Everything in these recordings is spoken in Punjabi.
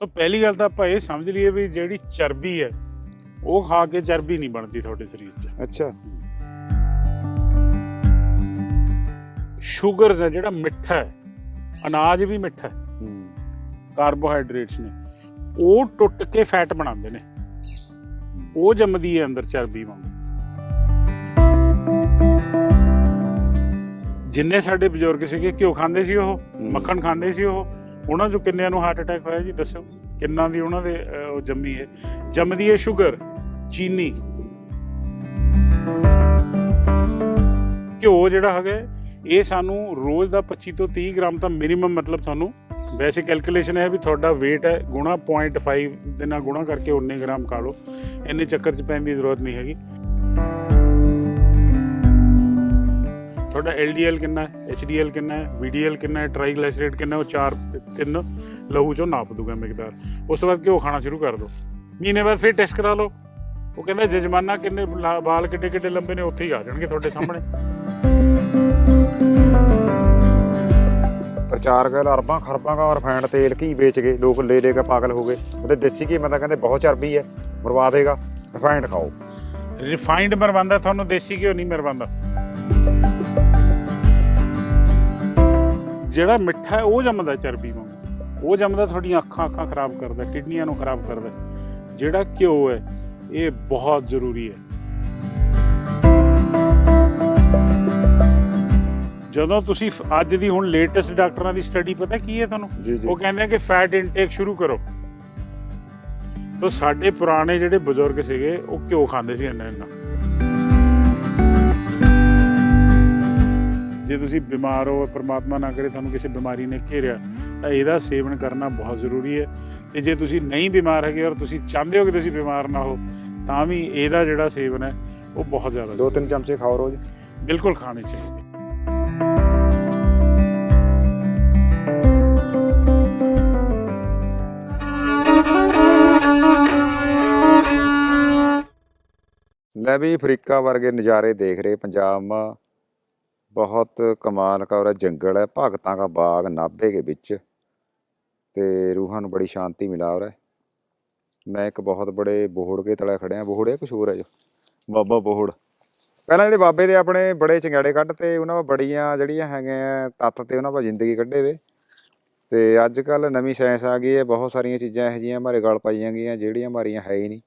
ਤਾਂ ਪਹਿਲੀ ਗੱਲ ਤਾਂ ਆਪਾਂ ਇਹ ਸਮਝ ਲਈਏ ਵੀ ਜਿਹੜੀ ਚਰਬੀ ਹੈ ਉਹ ਖਾ ਕੇ ਚਰਬੀ ਨਹੀਂ ਬਣਦੀ ਤੁਹਾਡੇ ਸਰੀਰ 'ਚ। ਅੱਛਾ। ਸ਼ੂਗਰਸ ਹੈ ਜਿਹੜਾ ਮਿੱਠਾ ਹੈ ਅਨਾਜ ਵੀ ਮਿੱਠਾ ਹੈ। ਹੂੰ। ਕਾਰਬੋਹਾਈਡਰੇਟਸ ਨੇ। ਉਹ ਟੁੱਟ ਕੇ ਫੈਟ ਬਣਾਉਂਦੇ ਨੇ। ਉਹ ਜੰਮਦੀ ਹੈ ਅੰਦਰ ਚਰਬੀ ਵਾਂਗ। ਜਿੰਨੇ ਸਾਡੇ ਬਜ਼ੁਰਗ ਸੀਗੇ ਘਿਓ ਖਾਂਦੇ ਸੀ ਉਹ ਮੱਖਣ ਖਾਂਦੇ ਸੀ ਉਹ ਉਹਨਾਂ ਚੋਂ ਕਿੰਨਿਆਂ ਨੂੰ ਹਾਰਟ ਅਟੈਕ ਹੋਇਆ ਜੀ ਦੱਸੋ ਕਿੰਨਾਂ ਦੀ ਉਹਨਾਂ ਦੇ ਅਹ, ਉਹ ਜੰਮੀ ਹੈ? ਜੰਮਦੀ ਹੈ ਸ਼ੂਗਰ ਚੀਨੀ। ਘਿਓ ਜਿਹੜਾ ਹੈਗਾ ਹੈ, ਇਹ ਸਾਨੂੰ ਰੋਜ਼ ਦਾ 25 ਤੋਂ 30 ਗ੍ਰਾਮ ਤਾਂ ਮਿਨੀਮਮ ਮਤਲਬ ਤੁਹਾਨੂੰ ਵੈਸੇ ਕੈਲਕੂਲੇਸ਼ਨ ਹੈ ਵੀ ਤੁਹਾਡਾ weight ਹੈ ਗੁਣਾ 0.5 ਦੇ ਨਾਲ ਗੁਣਾ ਕਰਕੇ 19 ਗ੍ਰਾਮ ਖਾ ਲਓ। ਇੰਨੇ ਚੱਕਰ 'ਚ ਪੈਣ ਦੀ ਜ਼ਰੂਰਤ ਨਹੀਂ ਹੈਗੀ। ਤੁਹਾਡਾ LDL ਕਿੰਨਾ ਹੈ? HDL ਕਿੰਨਾ ਹੈ? VDL ਕਿੰਨਾ ਹੈ? ਟ੍ਰਾਈਗਲਾਈਸਰਾਈਡ ਕਿੰਨਾ ਹੈ? ਉਹ ਚਾਰ ਤਿੰਨ ਲਹੂ ਚੋਂ ਨਾਪ ਦੂਗਾ ਮਿਕਦਾਰ। ਉਸ ਤੋਂ ਬਾਅਦ ਘਿਓ ਖਾਣਾ ਸ਼ੁਰੂ ਕਰ ਦਿਓ। ਮਹੀਨੇ ਬਾਅਦ ਫਿਰ ਟੈਸਟ ਕਰਾ ਲਓ। ਉਹ ਕਹਿੰਦਾ ਜਜਮਾਨਾ ਕਿੰਨੇ ਲਾ- ਵਾਲ ਕਿੱਡੇ ਕਿੱਡੇ ਲੰਬੇ ਨੇ ਉੱਥੇ ਹੀ ਆ ਜਾਣਗੇ ਤੁਹਾਡੇ ਸਾਹਮਣੇ। ਪ੍ਰਚਾਰ ਕਰ ਅਰਬਾਂ ਖਰਬਾਂ ਦਾ ਰਿਫਾਈਨਡ ਤੇਲ ਘੀ ਵੇਚ ਕੇ ਲੋਕ ਲੈ ਲੈ ਕੇ ਪਾਗਲ ਹੋ ਗਏ। ਉਹਦੇ ਦੇਸੀ ਘੀ ਮੈਂ ਤਾਂ ਕਹਿੰਦੇ ਬਹੁਤ ਚਰਬੀ ਹੈ। ਬਰਬਾਦ ਹੈਗਾ ਰਿਫਾਈਨਡ ਖਾਓ। ਰਿਫਾਈਨਡ ਮਰਵਾਉਂਦਾ ਤੁਹਾਨੂੰ ਦੇਸੀ ਘਿਓ ਨਹੀਂ ਮਰਵਾਉਂਦਾ। ਜਿਹੜਾ ਮਿੱਠਾ ਹੈ ਉਹ ਜੰਮਦਾ ਚਰਬੀ ਵਾਂਗ ਉਹ ਜੰਮਦਾ ਤੁਹਾਡੀਆਂ ਅੱਖਾਂ ਅੱਖਾਂ ਖਰਾਬ ਕਰਦਾ ਕਿਡਨੀਆਂ ਨੂੰ ਖਰਾਬ ਕਰਦਾ। ਜਿਹੜਾ ਘਿਓ ਹੈ ਇਹ ਬਹੁਤ ਜ਼ਰੂਰੀ ਹੈ। ਜਦੋਂ ਤੁਸੀਂ ਅੱਜ ਦੀ ਹੁਣ ਲੇਟੈਸਟ ਡਾਕਟਰਾਂ ਦੀ ਸਟੱਡੀ ਪਤਾ ਕੀ ਹੈ ਤੁਹਾਨੂੰ? ਉਹ ਕਹਿੰਦੇ ਆ ਕਿ ਫੈਟ ਇਨਟੇਕ ਸ਼ੁਰੂ ਕਰੋ। ਤਾਂ ਸਾਡੇ ਪੁਰਾਣੇ ਜਿਹੜੇ ਬਜ਼ੁਰਗ ਸੀਗੇ ਉਹ ਘਿਓ ਖਾਂਦੇ ਸੀ ਇੰਨਾ ਇੰਨਾ। ਜੇ ਤੁਸੀਂ ਬਿਮਾਰ ਹੋ ਪਰਮਾਤਮਾ ਨਾ ਕਰੇ ਤੁਹਾਨੂੰ ਕਿਸੇ ਬਿਮਾਰੀ ਨੇ ਘੇਰਿਆ ਤਾਂ ਇਹਦਾ ਸੇਵਨ ਕਰਨਾ ਬਹੁਤ ਜ਼ਰੂਰੀ ਹੈ। ਤੇ ਜੇ ਤੁਸੀਂ ਨਹੀਂ ਬਿਮਾਰ ਹੈਗੇ ਔਰ ਤੁਸੀਂ ਚਾਹੁੰਦੇ ਹੋ ਕਿ ਤੁਸੀਂ ਬਿਮਾਰ ਨਾ ਹੋ ਤਾਂ ਵੀ ਇਹਦਾ ਜਿਹੜਾ ਸੇਵਨ ਹੈ ਉਹ ਬਹੁਤ ਜ਼ਿਆਦਾ ਦੋ ਤਿੰਨ ਚਮਚੇ ਖਾਓ ਰੋਜ਼। ਬਿਲਕੁਲ ਖਾਣੇ ਚਾਹੀਦੇ। ਲੈ ਵੀ ਅਫਰੀਕਾ ਵਰਗੇ ਨਜ਼ਾਰੇ ਦੇਖ ਰਹੇ ਪੰਜਾਬ। ਮਾ ਬਹੁਤ ਕਮਾਲ का और जंगल है भगतां का बाग नाभे के ਵਿੱਚ ਤੇ ਰੂਹਾਂ ਨੂੰ ਬੜੀ ਸ਼ਾਂਤੀ ਮਿਲਾ ਹੋ ਰਿਹਾ ਮੈਂ ਇੱਕ ਬਹੁਤ ਬੜੇ ਬੋਹੜ ਕੇ ਤਲੇ ਖੜਿਆ ਬੋਹੜ ਹੈ ਕੁਛ ਹੋਰ ਹੈ ਜੋ ਬਾਬਾ ਬੋਹੜ ਪਹਿਲਾਂ ਜਿਹੜੇ ਬਾਬੇ ਦੇ ਆਪਣੇ ਬੜੇ ਚੰਗਿਆੜੇ ਕੱਢ ਤੇ ਉਹਨਾਂ ਵਾ ਬੜੀਆਂ ਜਿਹੜੀਆਂ ਹੈਗੀਆਂ ਤੱਤ ਤੇ ਉਹਨਾਂ ਵਾ ਜ਼ਿੰਦਗੀ ਕੱਢੇ ਵੇ ਤੇ ਅੱਜ ਕੱਲ ਨਵੀਂ ਸਾਇੰਸ ਆ ਗਈ ਹੈ ਬਹੁਤ ਸਾਰੀਆਂ ਚੀਜ਼ਾਂ ਇਹੋ ਜਿਹੀਆਂ ਮਾਰੇ ਗਲ ਪਾਈਆਂ ਗਈਆਂ ਜਿਹੜੀਆਂ ਮਾਰੀਆਂ ਹੈ ਹੀ ਨਹੀਂ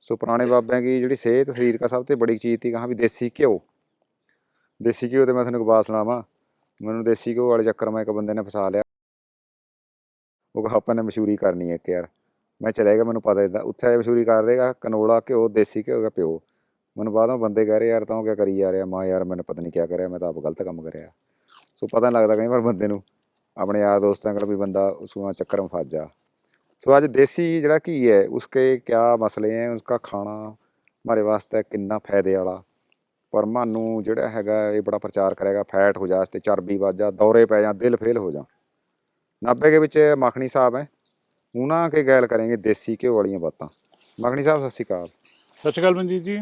ਸੋ ਪੁਰਾਣੇ ਬਾਬਿਆਂ ਦੀ ਜਿਹੜੀ ਸਿਹਤ ਸਰੀਰ ਦਾ ਸਭ ਤੋਂ ਬੜੀ ਚੀਜ਼ ਤੀ ਕਹਾਂ ਵੀ ਦੇਸੀ ਘਿਓ ਦੇਸੀ ਘਿਓ ਤੇ ਮੈਂ ਤੁਹਾਨੂੰ ਗਵਾਸ ਲਾਵਾਂ। ਮੈਨੂੰ ਦੇਸੀ ਘਿਓ ਵਾਲੇ ਚੱਕਰ ਮੈਂ ਇੱਕ ਬੰਦੇ ਨੇ ਫਸਾ ਲਿਆ। ਉਹ ਕਹਾ, ਆਪਾਂ ਨੇ ਮਸ਼ਹੂਰੀ ਕਰਨੀ ਹੈ ਇੱਕ ਯਾਰ। ਮੈਂ ਚਲੇ ਗਿਆ, ਮੈਨੂੰ ਪਤਾ ਇਦਾਂ ਉੱਥੇ ਮਸ਼ਹੂਰੀ ਕਰ ਰਹੇਗਾ ਕਨੋਲਾ ਘਿਓ, ਦੇਸੀ ਘਿਓ ਦਾ ਪਿਓ। ਮੈਨੂੰ ਬਾਅਦੋਂ ਬੰਦੇ ਕਹਿ ਰਹੇ, ਯਾਰ, ਤਾਂ ਉਹ ਕਿਆ ਕਰੀ ਜਾ ਰਿਹਾ? ਮਾਂ ਯਾਰ, ਮੈਨੂੰ ਪਤਾ ਨਹੀਂ ਕੀ ਕਰਿਆ, ਮੈਂ ਤਾਂ ਆਪ ਗਲਤ ਕੰਮ ਕਰਿਆ। ਸੋ ਪਤਾ ਨਹੀਂ ਲੱਗਦਾ ਕਈ ਵਾਰ ਬੰਦੇ ਨੂੰ, ਆਪਣੇ ਯਾਰ ਦੋਸਤਾਂ ਕੋਲ ਵੀ ਬੰਦਾ ਉਸੂਆਂ ਚੱਕਰ ਮਫਾ ਜਾ। ਸੋ ਅੱਜ ਦੇਸੀ ਜਿਹੜਾ ਕੀ ਹੈ, ਉਸਕੇ ਕੀ ਮਸਲੇ ਹੈ, ਉਸਕਾ ਖਾਣਾ ਹਮਾਰੇ ਵਾਸਤੇ ਕਿੰਨਾ ਫਾਇਦੇ ਵਾਲਾ। ਪਰ ਮਾਨੂੰ ਜਿਹੜਾ ਹੈਗਾ ਇਹ ਬੜਾ ਪ੍ਰਚਾਰ ਕਰੇਗਾ ਫੈਟ ਹੋ ਜਾ ਤੇ ਚਰਬੀ ਵੱਧ ਜਾ ਦੌਰੇ ਪੈ ਜਾ ਦਿਲ ਫੇਲ ਹੋ ਜਾ ਨਾਭੇ ਦੇ ਵਿੱਚ ਮੱਖਣੀ ਸਾਹਿਬ ਹੈ ਉਹਨਾਂ ਕੇ ਗੱਲ ਕरेंगे ਦੇਸੀ ਘਿਓ ਵਾਲੀਆਂ ਬਾਤਾਂ। ਮੱਖਣੀ ਸਾਹਿਬ ਸਤਿ ਸ਼੍ਰੀ ਅਕਾਲ। ਸਤਿ ਸ਼੍ਰੀ ਅਕਾਲ ਮਨਜੀਤ ਜੀ।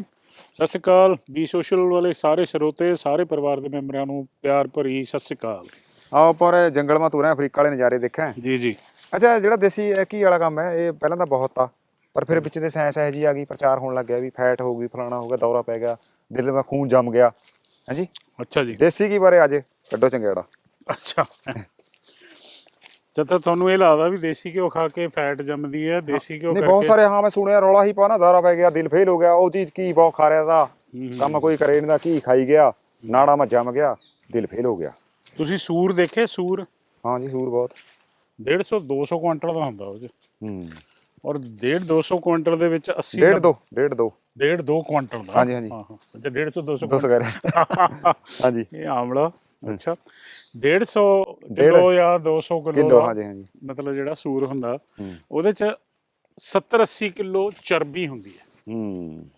ਸਤਿ ਸ਼੍ਰੀ ਅਕਾਲ ਬੀ ਸੋਸ਼ਲ ਵਾਲੇ ਸਾਰੇ ਸਰੋਤੇ ਸਾਰੇ ਪਰਿਵਾਰ ਦੇ ਮੈਂਬਰਾਂ ਨੂੰ ਪਿਆਰ ਭਰੀ ਸਤਿ ਸ਼੍ਰੀ ਅਕਾਲ। ਆਓ ਪਰ ਜੰਗਲ ਮਾ ਤੁਰਿਆ ਅਫਰੀਕਾ ਵਾਲੇ ਨਜ਼ਾਰੇ ਦੇਖਿਆ ਜੀ ਜੀ। ਅੱਛਾ ਜਿਹੜਾ ਦੇਸੀ ਘੀ ਵਾਲਾ ਕੰਮ ਹੈ ਇਹ ਪਹਿਲਾਂ ਤਾਂ ਬਹੁਤ ਆ। ਪਰ ਫਿਰ ਵਿੱਚ ਦੇ ਸਾਇੰਸ ਇਹ ਜੀ ਆ ਗਈ ਪ੍ਰਚਾਰ ਹੋਣ ਲੱਗ ਗਿਆ ਵੀ ਫੈਟ ਹੋ ਗਈ ਫਲਾਣਾ ਹੋ ਗਿਆ ਦੌਰਾ ਪੈ ਗਿਆ ਦਿਲ ਦਾ ਖੂਨ ਜੰਮ ਗਿਆ। ਹਾਂਜੀ? ਅੱਛਾ ਜੀ। ਦੇਸੀ ਘੀ ਬਾਰੇ ਅੱਜ ਕੱਢੋ ਚੰਗੇੜਾ ਅੱਛਾ। ਜਦ ਤੁਹਾਨੂੰ ਇਹ ਲੱਗਦਾ ਵੀ ਦੇਸੀ ਘਿਓ ਖਾ ਕੇ ਫੈਟ ਜੰਮਦੀ ਹੈ ਦੇਸੀ ਘਿਓ ਨਹੀਂ ਬਹੁਤ ਕਰਕੇ ਸਾਰੇ ਹਾਂ ਮੈਂ ਸੁਣਿਆ ਰੌਲਾ ਹੀ ਪਾ ਨਾ ਦੌਰਾ ਪੈ ਗਿਆ ਦਿਲ ਫੇਲ ਹੋ ਗਿਆ ਉਹ ਚੀਜ਼ ਕੀ ਬਹੁਤ ਖਾ ਰਿਹਾ ਦਾ। ਕੰਮ ਕੋਈ ਕਰੇ ਨਹੀਂ ਦਾ ਕੀ ਖਾਈ ਗਿਆ ਨਾੜਾ ਮਾ ਜੰਮ ਗਿਆ ਦਿਲ ਫੇਲ ਹੋ ਗਿਆ। ਤੁਸੀਂ ਸੂਰ ਦੇਖੇ ਸੂਰ? ਹਾਂ ਜੀ ਸੂਰ ਬਹੁਤ। 150 200 ਕੁਇੰਟਲ ਦਾ ਹੁੰਦਾ ਉਹ ਚ। ਹੂੰ। ਔਰ 1.5 200 ਕੁਇੰਟਲ ਦੇ ਵਿੱਚ 80 ਡੇਢ ਦੋ ਡੇਢ ਦੋ। 1.5 2 ਕੁਇੰਟਲ ਦਾ। ਹਾਂਜੀ, ਹਾਂਜੀ। ਹਾਂ ਹਾਂ। ਅੱਛਾ 1.5 ਤੋਂ 200 ਦੋ ਸੌ ਕਹਿ ਰਿਹਾ। ਹਾਂਜੀ। ਇਹ ਆਮਲਾ। ਅੱਛਾ। 150 ਕਿਲੋ ਜਾਂ 200 ਕਿਲੋ ਦਾ ਹਾਂਜੀ ਹਾਂਜੀ। ਮਤਲਬ ਜਿਹੜਾ ਸੂਰ ਹੁੰਦਾ ਉਹਦੇ ਚ 70 80 ਕਿਲੋ ਚਰਬੀ ਹੁੰਦੀ ਹੈ। ਹੂੰ।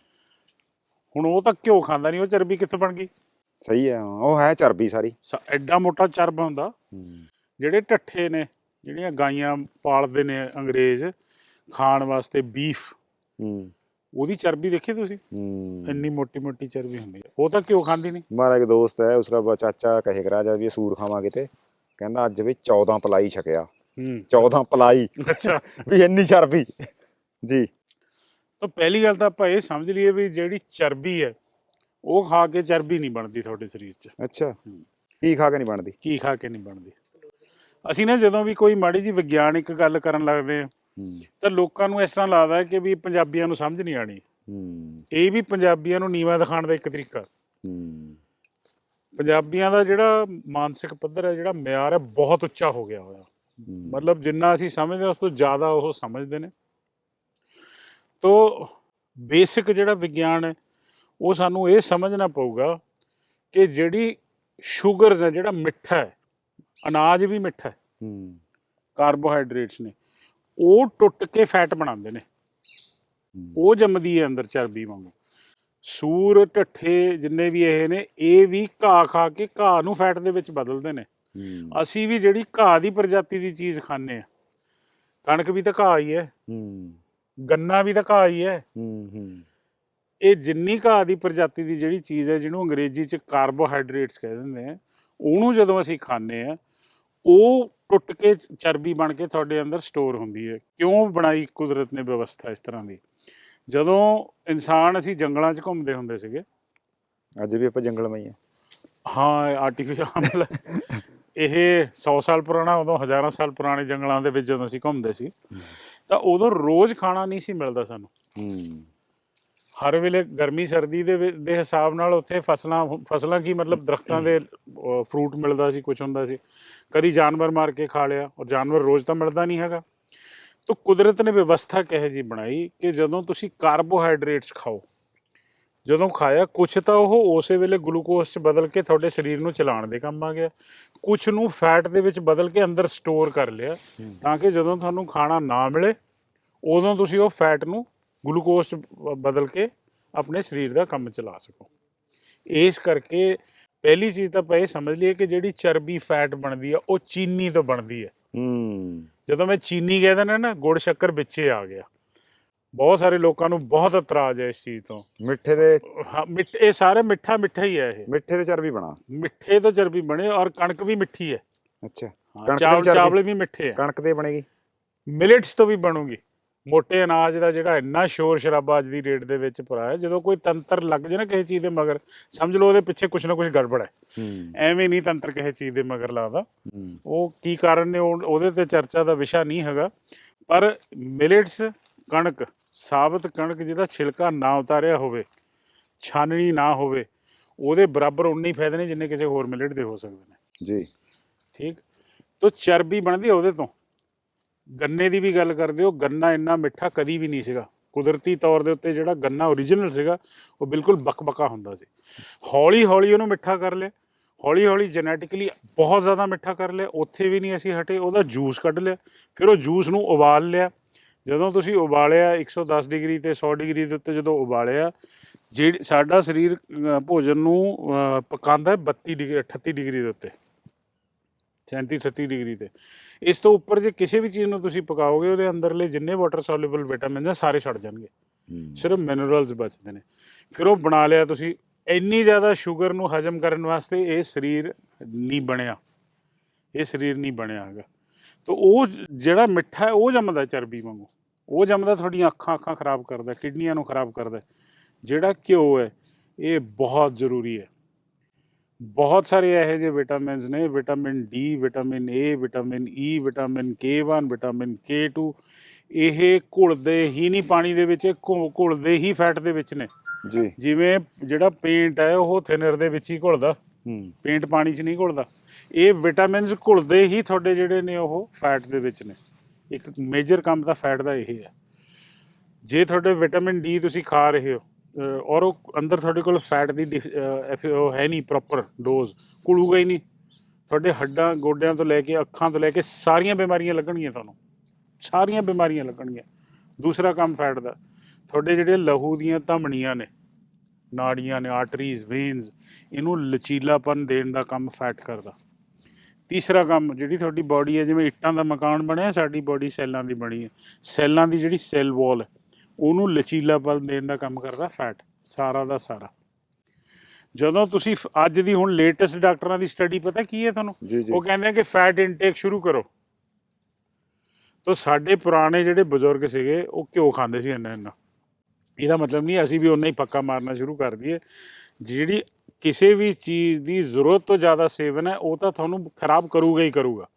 ਹੁਣ ਉਹ ਤਾਂ ਘਿਓ ਖਾਂਦਾ ਨਹੀਂ ਉਹ ਚਰਬੀ ਕਿੱਥੋਂ ਬਣ ਗਈ? ਸਹੀ ਹੈ ਉਹ ਹੈ ਚਰਬੀ ਸਾਰੀ। ਐਡਾ ਮੋਟਾ ਚਰਬ ਹੁੰਦਾ ਜਿਹੜੇ ਢੱਠੇ ਨੇ ਜਿਹੜੀਆਂ ਗਾਈਆਂ ਪਾਲਦੇ ਨੇ ਅੰਗਰੇਜ਼ ਖਾਣ ਵਾਸਤੇ ਬੀਫ ਹੂੰ। ਉਹਦੀ ਚਰਬੀ ਦੇਖੀ ਤੁਸੀਂ? ਹੂੰ। ਇੰਨੀ ਮੋਟੀ ਮੋਟੀ ਚਰਬੀ ਹੁੰਦੀ ਹੈ। ਉਹ ਤਾਂ ਕਿਉਂ ਖਾਂਦੀ ਨਹੀਂ? ਮਾਰਾ ਇੱਕ ਦੋਸਤ ਹੈ ਉਸਦਾ ਚਾਚਾ ਕਹੇ ਕਰਾ ਜਾ ਵੀ ਸੂਰ ਖਾਵਾਂਗੇ ਤੇ। ਕਹਿੰਦਾ ਅੱਜ ਵੀ 14 ਪਲਾਈ ਛਕਿਆ। ਹੂੰ। 14 ਪਲਾਈ। ਅੱਛਾ। ਵੀ ਇੰਨੀ ਚਰਬੀ। ਜੀ। ਤਾਂ ਪਹਿਲੀ ਗੱਲ ਤਾਂ ਆਪਾਂ ਇਹ ਸਮਝ ਲਈਏ ਵੀ ਜਿਹੜੀ ਚਰਬੀ ਹੈ ਉਹ ਖਾ ਕੇ ਚਰਬੀ ਨਹੀਂ ਬਣਦੀ ਤੁਹਾਡੇ ਸਰੀਰ 'ਚ। ਅੱਛਾ। ਕੀ ਖਾ ਕੇ ਨਹੀਂ ਬਣਦੀ? ਕੀ ਖਾ ਕੇ ਨਹੀਂ ਬਣਦੀ? ਅਸੀਂ ਨਾ ਜਦੋਂ ਵੀ ਕੋਈ ਮਾੜੀ ਜੀ ਵਿਗਿਆਨਿਕ ਗੱਲ ਕਰਨ ਲੱਗਦੇ ਆ ਤਾਂ ਲੋਕਾਂ ਨੂੰ ਇਸ ਤਰ੍ਹਾਂ ਲੱਗਦਾ ਕਿ ਵੀ ਪੰਜਾਬੀਆਂ ਨੂੰ ਸਮਝ ਨਹੀਂ ਆਣੀ ਹੂੰ। ਇਹ ਵੀ ਪੰਜਾਬੀਆਂ ਨੂੰ ਨੀਵਾ ਦਿਖਾਉਣ ਦਾ ਇੱਕ ਤਰੀਕਾ। ਹੂੰ। ਪੰਜਾਬੀਆਂ ਦਾ ਜਿਹੜਾ ਮਾਨਸਿਕ ਪੱਧਰ ਹੈ ਜਿਹੜਾ ਮਿਆਰ ਹੈ ਬਹੁਤ ਉੱਚਾ ਹੋ ਗਿਆ ਹੋਇਆ। ਮਤਲਬ ਜਿੰਨਾ ਅਸੀਂ ਸਮਝਦੇ ਹਾਂ ਉਸ ਤੋਂ ਜ਼ਿਆਦਾ ਉਹ ਸਮਝਦੇ ਨੇ। ਤੋ ਬੇਸਿਕ ਜਿਹੜਾ ਵਿਗਿਆਨ ਹੈ ਉਹ ਸਾਨੂੰ ਇਹ ਸਮਝਣਾ ਪਊਗਾ ਕਿ ਜਿਹੜੀ ਸ਼ੂਗਰਸ ਹੈ ਜਿਹੜਾ ਮਿੱਠਾ ਹੈ ਅਨਾਜ ਵੀ ਮਿੱਠਾ ਹੈ ਹੂੰ। ਕਾਰਬੋਹਾਈਡਰੇਟਸ ਨੇ ਉਹ ਟੁੱਟ ਕੇ ਫੈਟ ਬਣਾਉਂਦੇ ਨੇ। ਉਹ ਜੰਮਦੀ ਹੈ ਅੰਦਰ ਚਰਬੀ ਵਾਂਗੂ। ਸੂਰ ਢੱਠੇ ਜਿੰਨੇ ਵੀ ਇਹ ਨੇ ਇਹ ਵੀ ਘਾਹ ਖਾ ਕੇ ਘਾਹ ਨੂੰ ਫੈਟ ਦੇ ਵਿੱਚ ਬਦਲਦੇ ਨੇ। ਅਸੀਂ ਵੀ ਜਿਹੜੀ ਘਾਹ ਦੀ ਪ੍ਰਜਾਤੀ ਦੀ ਚੀਜ਼ ਖਾਂਦੇ ਆ ਕਣਕ ਵੀ ਤਾਂ ਘਾਹ ਹੀ ਹੈ। ਗੰਨਾ ਵੀ ਤਾਂ ਘਾਹ ਹੀ ਹੈ। ਇਹ ਜਿੰਨੀ ਘਾਹ ਦੀ ਪ੍ਰਜਾਤੀ ਦੀ ਜਿਹੜੀ ਚੀਜ਼ ਹੈ ਜਿਹਨੂੰ ਅੰਗਰੇਜ਼ੀ 'ਚ ਕਾਰਬੋਹਾਈਡਰੇਟਸ ਕਹਿ ਦਿੰਦੇ ਆ ਉਹਨੂੰ ਜਦੋਂ ਅਸੀਂ ਖਾਂਦੇ ਆ ਉਹ ਟੁੱਟ ਕੇ ਚਰਬੀ ਬਣ ਕੇ ਤੁਹਾਡੇ ਅੰਦਰ ਸਟੋਰ ਹੁੰਦੀ ਹੈ। ਕਿਉਂ ਬਣਾਈ ਕੁਦਰਤ ਨੇ ਵਿਵਸਥਾ ਇਸ ਤਰ੍ਹਾਂ ਦੀ? ਜਦੋਂ ਇਨਸਾਨ ਅਸੀਂ ਜੰਗਲਾਂ 'ਚ ਘੁੰਮਦੇ ਹੁੰਦੇ ਸੀਗੇ। ਅੱਜ ਵੀ ਆਪਾਂ ਜੰਗਲ ਮਈ ਆ ਹਾਂ। ਆਰਟੀਫੀਸ਼ੀਅਲ ਇਹ 100 ਸਾਲ ਪੁਰਾਣਾ ਉਦੋਂ ਹਜ਼ਾਰਾਂ ਸਾਲ ਪੁਰਾਣੇ ਜੰਗਲਾਂ ਦੇ ਵਿੱਚ ਜਦੋਂ ਅਸੀਂ ਘੁੰਮਦੇ ਸੀ ਤਾਂ ਉਦੋਂ ਰੋਜ਼ ਖਾਣਾ ਨਹੀਂ ਸੀ ਮਿਲਦਾ ਸਾਨੂੰ। ਹੂੰ। ਹਰ ਵੇਲੇ ਗਰਮੀ ਸਰਦੀ ਦੇ ਵਿ- ਦੇ ਹਿਸਾਬ ਨਾਲ ਉੱਥੇ ਫਸਲਾਂ ਫਸਲਾਂ ਕੀ ਮਤਲਬ ਦਰਖਤਾਂ ਦੇ ਫਰੂਟ ਮਿਲਦਾ ਸੀ ਕੁਝ ਹੁੰਦਾ ਸੀ। ਕਦੀ ਜਾਨਵਰ ਮਾਰ ਕੇ ਖਾ ਲਿਆ ਔਰ ਜਾਨਵਰ ਰੋਜ਼ ਤਾਂ ਮਿਲਦਾ ਨਹੀਂ ਹੈਗਾ। ਤਾਂ ਕੁਦਰਤ ਨੇ ਵਿਵਸਥਾ ਕਿਹੋ ਜੀ ਬਣਾਈ ਕਿ ਜਦੋਂ ਤੁਸੀਂ ਕਾਰਬੋਹਾਈਡਰੇਟਸ ਖਾਓ ਜਦੋਂ ਖਾਇਆ ਕੁਝ ਤਾਂ ਉਹ ਉਸੇ ਵੇਲੇ ਗਲੂਕੋਜ਼ 'ਚ ਬਦਲ ਕੇ ਤੁਹਾਡੇ ਸਰੀਰ ਨੂੰ ਚਲਾਉਣ ਦੇ ਕੰਮ ਆ ਗਿਆ। ਕੁਝ ਨੂੰ ਫੈਟ ਦੇ ਵਿੱਚ ਬਦਲ ਕੇ ਅੰਦਰ ਸਟੋਰ ਕਰ ਲਿਆ ਤਾਂ ਕਿ ਜਦੋਂ ਤੁਹਾਨੂੰ ਖਾਣਾ ਨਾ ਮਿਲੇ ਉਦੋਂ ਤੁਸੀਂ ਉਹ ਫੈਟ ਨੂੰ ਗਲੂਕੋਜ਼ ਬ- ਬਦਲ ਕੇ ਆਪਣੇ ਸਰੀਰ ਦਾ ਕੰਮ ਚਲਾ ਸਕੋ। ਇਸ ਕਰਕੇ ਪਹਿਲੀ ਚੀਜ਼ ਤਾਂ ਇਹ ਸਮਝ ਲਈਏ ਕਿ ਜਿਹੜੀ ਚਰਬੀ ਫੈਟ ਬਣਦੀ ਆ ਉਹ ਚੀਨੀ ਤੋਂ ਬਣਦੀ ਹੈ ਹੂੰ। ਜਦੋਂ ਮੈਂ ਚੀਨੀ ਕਹਿ ਦਿੰਦਾ ਨਾ ਗੁੜ ਸ਼ੱਕਰ ਵਿੱਚੇ ਆ ਗਿਆ। ਬਹੁਤ ਸਾਰੇ ਲੋਕਾਂ ਨੂੰ ਬਹੁਤ ਇਤਰਾਜ਼ ਹੈ ਇਸ ਚੀਜ਼ ਤੋਂ। ਮਿੱਠੇ ਦੇ ਹਾਂ ਮਿੱਠ ਇਹ ਸਾਰੇ ਮਿੱਠਾ ਮਿੱਠਾ ਹੀ ਹੈ ਇਹ। ਮਿੱਠੇ ਦੇ ਚਰਬੀ ਬਣਾ। ਮਿੱਠੇ ਤੋਂ ਚਰਬੀ ਬਣੇ ਔਰ ਕਣਕ ਵੀ ਮਿੱਠੀ ਹੈ ਅੱਛਾ ਚਾਵਲ? ਚਾਵਲੇ ਵੀ ਮਿੱਠੇ ਹੈ ਕਣਕ ਦੇ ਬਣੇਗੀ। ਮਿਲਟਸ ਤੋਂ ਵੀ ਬਣੂਗੀ। ਮੋਟੇ ਅਨਾਜ ਦਾ ਜਿਹੜਾ ਇੰਨਾ ਸ਼ੋਰ ਸ਼ਰਾਬਾ ਅੱਜ ਦੀ ਡੇਟ ਦੇ ਵਿੱਚ ਹੈ ਜਦੋਂ ਕੋਈ ਤੰਤਰ ਲੱਗ ਜੇ ਨਾ ਕਿਸੇ ਚੀਜ਼ ਦੇ ਮਗਰ ਸਮਝ ਲਓ ਉਹਦੇ ਪਿੱਛੇ ਕੁਝ ਨਾ ਕੁਝ ਗੜਬੜ ਹੈ। ਐਵੇਂ ਨਹੀਂ ਤੰਤਰ ਕਿਸੇ ਚੀਜ਼ ਦੇ ਮਗਰ ਹੂੰ। ਉਹ ਕੀ ਕਾਰਨ ਨੇ ਉਹ- ਉਹਦੇ ਤੇ ਚਰਚਾ ਦਾ ਵਿਸ਼ਾ ਨਹੀਂ ਹੈਗਾ। ਪਰ ਮਿਲਟਸ ਕਣਕ ਸਾਬਤ ਕਣਕ ਜਿਹਦਾ ਛਿਲਕਾ ਨਾ ਉਤਾਰਿਆ ਹੋਵੇ ਛਾਨਣੀ ਨਾ ਹੋਵੇ ਉਹਦੇ ਬਰਾਬਰ ਉਨੇ ਹੀ ਫਾਇਦੇ ਨੇ ਜਿੰਨੇ ਕਿਸੇ ਹੋਰ ਮਿਲਟ ਦੇ ਹੋ ਸਕਦੇ ਨੇ। ਜੀ। ਠੀਕ? ਤੋ ਚਰਬੀ ਬਣਦੀ ਉਹਦੇ ਤੋਂ। ਗੰਨੇ ਦੀ ਵੀ ਗੱਲ ਕਰਦੇ ਹੋ, ਗੰਨਾ ਇੰਨਾ ਮਿੱਠਾ ਕਦੀ ਵੀ ਨਹੀਂ ਸੀਗਾ। ਕੁਦਰਤੀ ਤੌਰ ਦੇ ਉੱਤੇ ਜਿਹੜਾ ਗੰਨਾ ਓਰੀਜਨਲ ਸੀਗਾ, ਉਹ ਬਿਲਕੁਲ ਬਕਬਕਾ ਹੁੰਦਾ ਸੀ। ਹੌਲੀ ਹੌਲੀ ਉਹਨੂੰ ਮਿੱਠਾ ਕਰ ਲਿਆ ਹੌਲੀ ਹੌਲੀ ਜੈਨੇਟਿਕਲੀ ਬਹੁਤ ਜ਼ਿਆਦਾ ਮਿੱਠਾ ਕਰ ਲਿਆ, ਉੱਥੇ ਵੀ ਨਹੀਂ ਅਸੀਂ ਹਟੇ, ਉਹਦਾ ਜੂਸ ਕੱਢ ਲਿਆ, ਫਿਰ ਉਹ ਜੂਸ ਨੂੰ ਉਬਾਲ ਲਿਆ। ਜਦੋਂ ਤੁਸੀਂ ਉਬਾਲਿਆ 110 ਡਿਗਰੀ ਤੇ 100 ਡਿਗਰੀ ਦੇ ਉੱਤੇ ਜਦੋਂ ਉਬਾਲਿਆ, ਜਿਹੜੀ ਸਾਡਾ ਸਰੀਰ ਭੋਜਨ ਨੂੰ ਪਕਾਉਂਦਾ ਹੈ 32 ਡਿਗਰੀ 38 ਡਿਗਰੀ ਦੇ ਉੱਤੇ। 37 38 ਡਿਗਰੀ ਤੇ। ਇਸ ਤੋਂ ਉੱਪਰ ਜੇ ਕਿਸੇ ਵੀ ਚੀਜ਼ ਨੂੰ ਤੁਸੀਂ ਪਕਾਓਗੇ ਉਹਦੇ ਅੰਦਰਲੇ ਜਿੰਨੇ ਵਾਟਰ ਸੋਲੂਬਲ ਵਿਟਾਮਿਨਸ ਆ ਸਾਰੇ ਛੱਡ ਜਾਣਗੇ। ਸਿਰਫ ਮਿਨਰਲਸ ਬਚਦੇ ਨੇ। ਫਿਰ ਉਹ ਬਣਾ ਲਿਆ ਤੁਸੀਂ ਇੰਨੀ ਜ਼ਿਆਦਾ ਸ਼ੂਗਰ ਨੂੰ ਹਜਮ ਕਰਨ ਵਾਸਤੇ ਇਹ ਸਰੀਰ ਨਹੀਂ ਬਣਿਆ। ਇਹ ਸਰੀਰ ਨਹੀਂ ਬਣਿਆ ਹੈਗਾ। ਤਾਂ ਉਹ ਜਿਹੜਾ ਮਿੱਠਾ ਉਹ ਜੰਮਦਾ ਚਰਬੀ ਵਾਂਗੂ। ਉਹ ਜੰਮਦਾ ਤੁਹਾਡੀਆਂ ਅੱਖਾਂ ਅੱਖਾਂ ਖਰਾਬ ਕਰਦਾ ਕਿਡਨੀਆਂ ਨੂੰ ਖਰਾਬ ਕਰਦਾ। ਜਿਹੜਾ ਘਿਓ ਹੈ ਇਹ ਬਹੁਤ ਜ਼ਰੂਰੀ ਹੈ। ਬਹੁਤ ਸਾਰੇ ਇਹੋ ਜਿਹੇ ਵਿਟਾਮਿਨਸ ਨੇ vitamin D vitamin A vitamin E vitamin K1 vitamin K2 ਇਹ ਘੁਲਦੇ ਹੀ ਨਹੀਂ ਪਾਣੀ ਦੇ ਵਿੱਚ ਇਹ ਘੁ- ਘੁਲਦੇ ਹੀ ਫੈਟ ਦੇ ਵਿੱਚ ਨੇ। ਜੀ। ਜਿਵੇਂ ਜਿਹੜਾ ਪੇਂਟ ਹੈ ਉਹ ਥਿਨਰ ਦੇ ਵਿੱਚ ਹੀ ਘੁਲਦਾ। ਹੂੰ। ਪੇਂਟ ਪਾਣੀ 'ਚ ਨਹੀਂ ਘੁਲਦਾ। ਇਹ ਵਿਟਾਮਿਨਸ ਘੁਲਦੇ ਹੀ ਤੁਹਾਡੇ ਜਿਹੜੇ ਨੇ ਉਹ ਫੈਟ ਦੇ ਵਿੱਚ ਨੇ। ਇੱਕ ਮੇਜਰ ਕੰਮ ਤਾਂ ਫੈਟ ਦਾ ਇਹ ਹੈ। ਜੇ ਤੁਹਾਡੇ ਵਿਟਾਮਿਨ ਡੀ ਤੁਸੀਂ ਖਾ ਰਹੇ ਹੋ ਔਰ ਉਹ ਅੰਦਰ ਤੁਹਾਡੇ ਕੋਲ ਫੈਟ ਦੀ ਡਿਫ- ਅਹ ਉਹ ਹੈ ਨਹੀਂ ਪ੍ਰੋਪਰ ਡੋਜ਼ ਘੁਲੂਗਾ ਹੀ ਨਹੀਂ। ਤੁਹਾਡੇ ਹੱਡਾਂ, ਗੋਡਿਆਂ ਤੋਂ ਲੈ ਕੇ ਅੱਖਾਂ ਤੋਂ ਲੈ ਕੇ ਸਾਰੀਆਂ ਬਿਮਾਰੀਆਂ ਲੱਗਣਗੀਆਂ ਤੁਹਾਨੂੰ। ਸਾਰੀਆਂ ਬਿਮਾਰੀਆਂ ਲੱਗਣਗੀਆਂ। ਦੂਸਰਾ ਕੰਮ ਫੈਟ ਦਾ, ਤੁਹਾਡੇ ਜਿਹੜੇ ਲਹੂ ਦੀਆਂ ਧਮਨੀਆਂ ਨੇ, ਨਾੜੀਆਂ ਨੇ ਆਰਟਰੀਜ਼ ਵੇਨਸ ਇਹਨੂੰ ਲਚੀਲਾਪਨ ਦੇਣ ਦਾ ਕੰਮ ਫੈਟ ਕਰਦਾ। ਤੀਸਰਾ ਕੰਮ, ਜਿਹੜੀ ਤੁਹਾਡੀ ਬਾਡੀ ਹੈ, ਜਿਵੇਂ ਇੱਟਾਂ ਦਾ ਮਕਾਨ ਬਣਿਆ, ਸਾਡੀ ਬਾਡੀ ਸੈੱਲਾਂ ਦੀ ਬਣੀ ਹੈ। ਸੈੱਲਾਂ ਦੀ ਜਿਹੜੀ ਸੈੱਲ ਵਾਲ ਹੈ ਉਹਨੂੰ ਲਚੀਲਾਪਨ ਦੇਣ ਦਾ ਕੰਮ ਕਰਦਾ ਫੈਟ ਸਾਰਾ ਦਾ ਸਾਰਾ। ਜਦੋਂ ਤੁਸੀਂ ਅੱਜ ਦੀ ਹੁਣ ਲੇਟੈਸਟ ਡਾਕਟਰਾਂ ਦੀ ਸਟੱਡੀ ਪਤਾ ਕੀ ਹੈ ਤੁਹਾਨੂੰ? ਉਹ ਕਹਿੰਦੇ ਆ ਕਿ ਫੈਟ ਇਨਟੇਕ ਸ਼ੁਰੂ ਕਰੋ। ਤਾਂ ਸਾਡੇ ਪੁਰਾਣੇ ਜਿਹੜੇ ਬਜ਼ੁਰਗ ਸੀਗੇ ਉਹ ਘਿਓ ਖਾਂਦੇ ਸੀ ਇੰਨਾ ਇੰਨਾ। ਇਹਦਾ ਮਤਲਬ ਨਹੀਂ ਅਸੀਂ ਵੀ ਉਨਾ ਹੀ ਪੱਕਾ ਮਾਰਨਾ ਸ਼ੁਰੂ ਕਰ ਦਈਏ। ਜਿਹੜੀ ਕਿਸੇ ਵੀ ਚੀਜ਼ ਦੀ ਜ਼ਰੂਰਤ ਤੋਂ ਜ਼ਿਆਦਾ ਸੇਵਨ ਹੈ ਉਹ ਤਾਂ ਤੁਹਾਨੂੰ ਖਰਾਬ ਕਰੂਗਾ ਹੀ ਕਰੂਗਾ।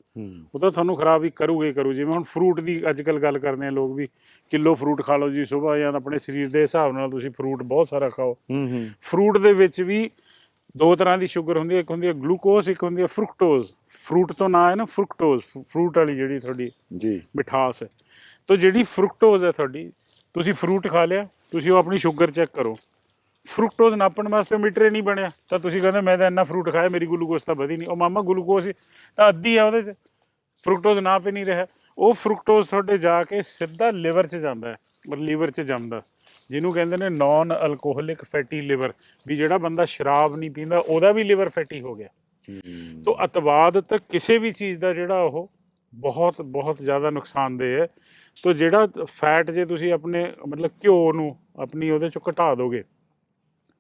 ਉਹ ਤਾਂ ਤੁਹਾਨੂੰ ਖਰਾਬ ਹੀ ਕਰੂਗਾ ਕਰੂ ਜਿਵੇਂ ਹੁਣ ਫਰੂਟ ਦੀ ਅੱਜ ਕੱਲ ਗੱਲ ਕਰਦੇ ਆ ਲੋਕ ਵੀ ਕਿਲੋ ਫਰੂਟ ਖਾ ਲਓ ਜੀ ਸਵੇਰ ਜਾਂ ਆਪਣੇ ਸਰੀਰ ਦੇ ਹਿਸਾਬ ਨਾਲ ਤੁਸੀਂ ਫਰੂਟ ਬਹੁਤ ਸਾਰਾ ਖਾਓ। ਹੂੰ ਹੂੰ। ਫਰੂਟ ਦੇ ਵਿੱਚ ਵੀ ਦੋ ਤਰ੍ਹਾਂ ਦੀ ਸ਼ੂਗਰ ਹੁੰਦੀ ਹੈ। ਇੱਕ ਹੁੰਦੀ ਹੈ ਗਲੂਕੋਜ਼ ਇੱਕ ਹੁੰਦੀ ਹੈ ਫਰੂਕਟੋਜ਼ ਫਰੂਟ ਤੋਂ ਨਾਂ ਹੈ ਨਾ ਫਰੂਕਟੋਜ਼ ਫਰੂਟ ਵਾਲੀ ਜਿਹੜੀ ਤੁਹਾਡੀ ਜੀ। ਮਿਠਾਸ ਹੈ। ਤਾਂ ਜਿਹੜੀ ਫਰੂਕਟੋਜ਼ ਹੈ ਤੁਹਾਡੀ ਤੁਸੀਂ ਫਰੂਟ ਖਾ ਲਿਆ ਤੁਸੀਂ ਉਹ ਆਪਣੀ ਸ਼ੂਗਰ ਚੈੱਕ ਕਰੋ। ਫਰੂਕਟੋਜ਼ ਨਾਪਣ ਵਾਸਤੇ ਮੀਟਰ ਨਹੀਂ ਬਣਿਆ। ਤਾਂ ਤੁਸੀਂ ਕਹਿੰਦੇ ਮੈਂ ਤਾਂ ਇੰਨਾ ਫਰੂਟ ਖਾਇਆ ਮੇਰੀ ਗਲੂਕੋਜ਼ ਤਾਂ ਵਧੀ ਨਹੀਂ। ਉਹ ਮਾਮਾ ਗਲੂਕੋਜ਼ ਤਾਂ ਅੱਧੀ ਆ ਉਹਦੇ ਚ। ਫਰੂਕਟੋਜ਼ ਨਾਪ ਹੀ ਨਹੀਂ ਰਿਹਾ। ਉਹ ਫਰੂਕਟੋਜ਼ ਤੁਹਾਡੇ ਜਾ ਕੇ ਸਿੱਧਾ ਲਿਵਰ 'ਚ ਜਾਂਦਾ ਹੈ ਔਰ ਲਿਵਰ 'ਚ ਜੰਮਦਾ। ਜਿਹਨੂੰ ਕਹਿੰਦੇ ਨੇ ਨਾਨ ਅਲਕੋਹਲਿਕ ਫੈਟੀ ਲਿਵਰ ਵੀ ਜਿਹੜਾ ਬੰਦਾ ਸ਼ਰਾਬ ਨਹੀਂ ਪੀਂਦਾ ਉਹਦਾ ਵੀ ਲਿਵਰ ਫੈਟੀ ਹੋ ਗਿਆ। ਤੋ ਅਤਵਾਦ ਤੱਕ ਕਿਸੇ ਵੀ ਚੀਜ਼ ਦਾ ਜਿਹੜਾ ਉਹ ਬਹੁਤ ਬਹੁਤ ਜ਼ਿਆਦਾ ਨੁਕਸਾਨਦੇਹ ਹੈ। ਤੋ ਜਿਹੜਾ ਫੈਟ ਜੇ ਤੁਸੀਂ ਆਪਣੇ ਮਤਲਬ ਘਿਓ ਨੂੰ ਆਪਣੀ ਉਹਦੇ ਚੋਂ ਘਟਾ ਦੋਗੇ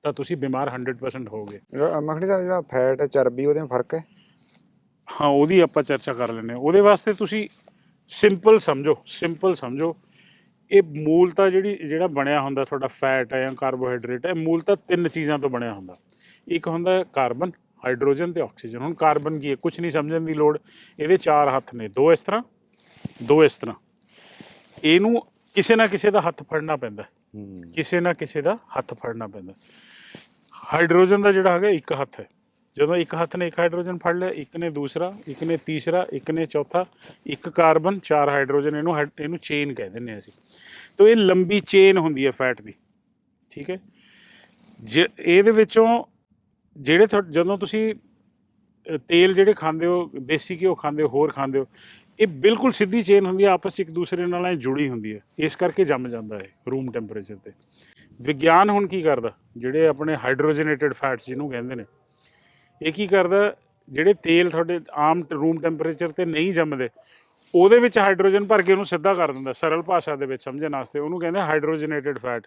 ਤਾਂ ਤੁਸੀਂ ਬਿਮਾਰ 100% ਹੋਗੇ। ਮੱਖਣੀ ਸਾਹਿਬ ਜਿਹੜਾ ਫੈਟ ਚਰਬੀ ਉਹਦੇ ਵਿੱਚ ਫ਼ਰਕ ਹੈ? ਹਾਂ ਉਹਦੀ ਆਪਾਂ ਚਰਚਾ ਕਰ ਲੈਂਦੇ ਹਾਂ। ਉਹਦੇ ਵਾਸਤੇ ਤੁਸੀਂ ਸਿੰਪਲ ਸਮਝੋ ਸਿੰਪਲ ਸਮਝੋ। ਇਹ ਮੂਲਤਾ ਜਿਹੜੀ ਜਿਹੜਾ ਬਣਿਆ ਹੁੰਦਾ ਤੁਹਾਡਾ ਫੈਟ ਹੈ ਜਾਂ ਕਾਰਬੋਹਾਈਡਰੇਟ ਹੈ ਮੂਲਤਾ ਤਿੰਨ ਚੀਜ਼ਾਂ ਤੋਂ ਬਣਿਆ ਹੁੰਦਾ। ਇੱਕ ਹੁੰਦਾ ਕਾਰਬਨ ਹਾਈਡਰੋਜਨ ਤੇ ਆਕਸੀਜਨ ਹੁਣ ਕਾਰਬਨ ਕੀ ਹੈ? ਕੁਝ ਨਹੀਂ ਸਮਝਣ ਦੀ ਲੋੜ। ਇਹਦੇ ਚਾਰ ਹੱਥ ਨੇ। ਦੋ ਇਸ ਤਰ੍ਹਾਂ ਦੋ ਇਸ ਤਰ੍ਹਾਂ। ਇਹਨੂੰ ਕਿਸੇ ਨਾ ਕਿਸੇ ਦਾ ਹੱਥ ਫੜਨਾ ਪੈਂਦਾ। ਕਿਸੇ ਨਾ ਕਿਸੇ ਦਾ ਹੱਥ ਫੜਨਾ ਪੈਂਦਾ। ਹਾਈਡਰੋਜਨ ਦਾ ਜਿਹੜਾ ਹੈਗਾ ਇੱਕ ਹੱਥ ਹੈ। ਜਦੋਂ ਇੱਕ ਹੱਥ ਨੇ ਇੱਕ ਹਾਈਡਰੋਜਨ ਫੜ ਲਿਆ, ਇੱਕ ਨੇ ਦੂਸਰਾ, ਇੱਕ ਨੇ ਤੀਸਰਾ, ਇੱਕ ਨੇ ਚੌਥਾ, ਇੱਕ ਕਾਰਬਨ, ਚਾਰ ਹਾਈਡਰੋਜਨ ਇਹਨੂੰ ਹਾਈ- ਇਹਨੂੰ ਚੇਨ ਕਹਿ ਦਿੰਦੇ ਹਾਂ ਅਸੀਂ। ਤਾਂ ਇਹ ਲੰਬੀ ਚੇਨ ਹੁੰਦੀ ਹੈ ਫੈਟ ਦੀ, ਠੀਕ ਹੈ? ਜੇ ਇਹਦੇ ਵਿੱਚੋਂ ਜਿਹੜੇ ਤੁਹਾ- ਜਦੋਂ ਤੁਸੀਂ ਤੇਲ ਜਿਹੜੇ ਖਾਂਦੇ ਹੋ, ਦੇਸੀ ਘਿਓ ਖਾਂਦੇ ਹੋ, ਹੋਰ ਖਾਂਦੇ ਹੋ, ਇਹ ਬਿਲਕੁਲ ਸਿੱਧੀ ਚੇਨ ਹੁੰਦੀ ਹੈ, ਆਪਸ 'ਚ ਇੱਕ ਦੂਸਰੇ ਨਾਲ ਐ ਜੁੜੀ ਹੁੰਦੀ ਹੈ। ਇਸ ਕਰਕੇ ਜੰਮ ਜਾਂਦਾ ਹੈ ਰੂਮ ਟੈਂਪਰੇਚਰ ਤੇ। ਵਿਗਿਆਨ ਹੁਣ ਕੀ ਕਰਦਾ? ਜਿਹੜੇ ਆਪਣੇ ਹਾਈਡਰੋਜਨੇਟਡ ਫੈਟਸ ਜਿਹਨੂੰ ਕਹਿੰਦੇ ਨੇ ਇਹ ਕੀ ਕਰਦਾ ਜਿਹੜੇ ਤੇਲ ਤੁਹਾਡੇ ਆਮ ਰੂਮ ਟੈਂਪਰੇਚਰ ਤੇ ਨਹੀਂ ਜੰਮਦੇ ਉਹਦੇ ਵਿੱਚ ਹਾਈਡਰੋਜਨ ਭਰ ਕੇ ਉਹਨੂੰ ਸਿੱਧਾ ਕਰ ਦਿੰਦਾ ਸਰਲ ਭਾਸ਼ਾ ਦੇ ਵਿੱਚ ਸਮਝਣ ਵਾਸਤੇ। ਉਹਨੂੰ ਕਹਿੰਦੇ ਹਾਈਡਰੋਜਨੇਟਡ ਫੈਟ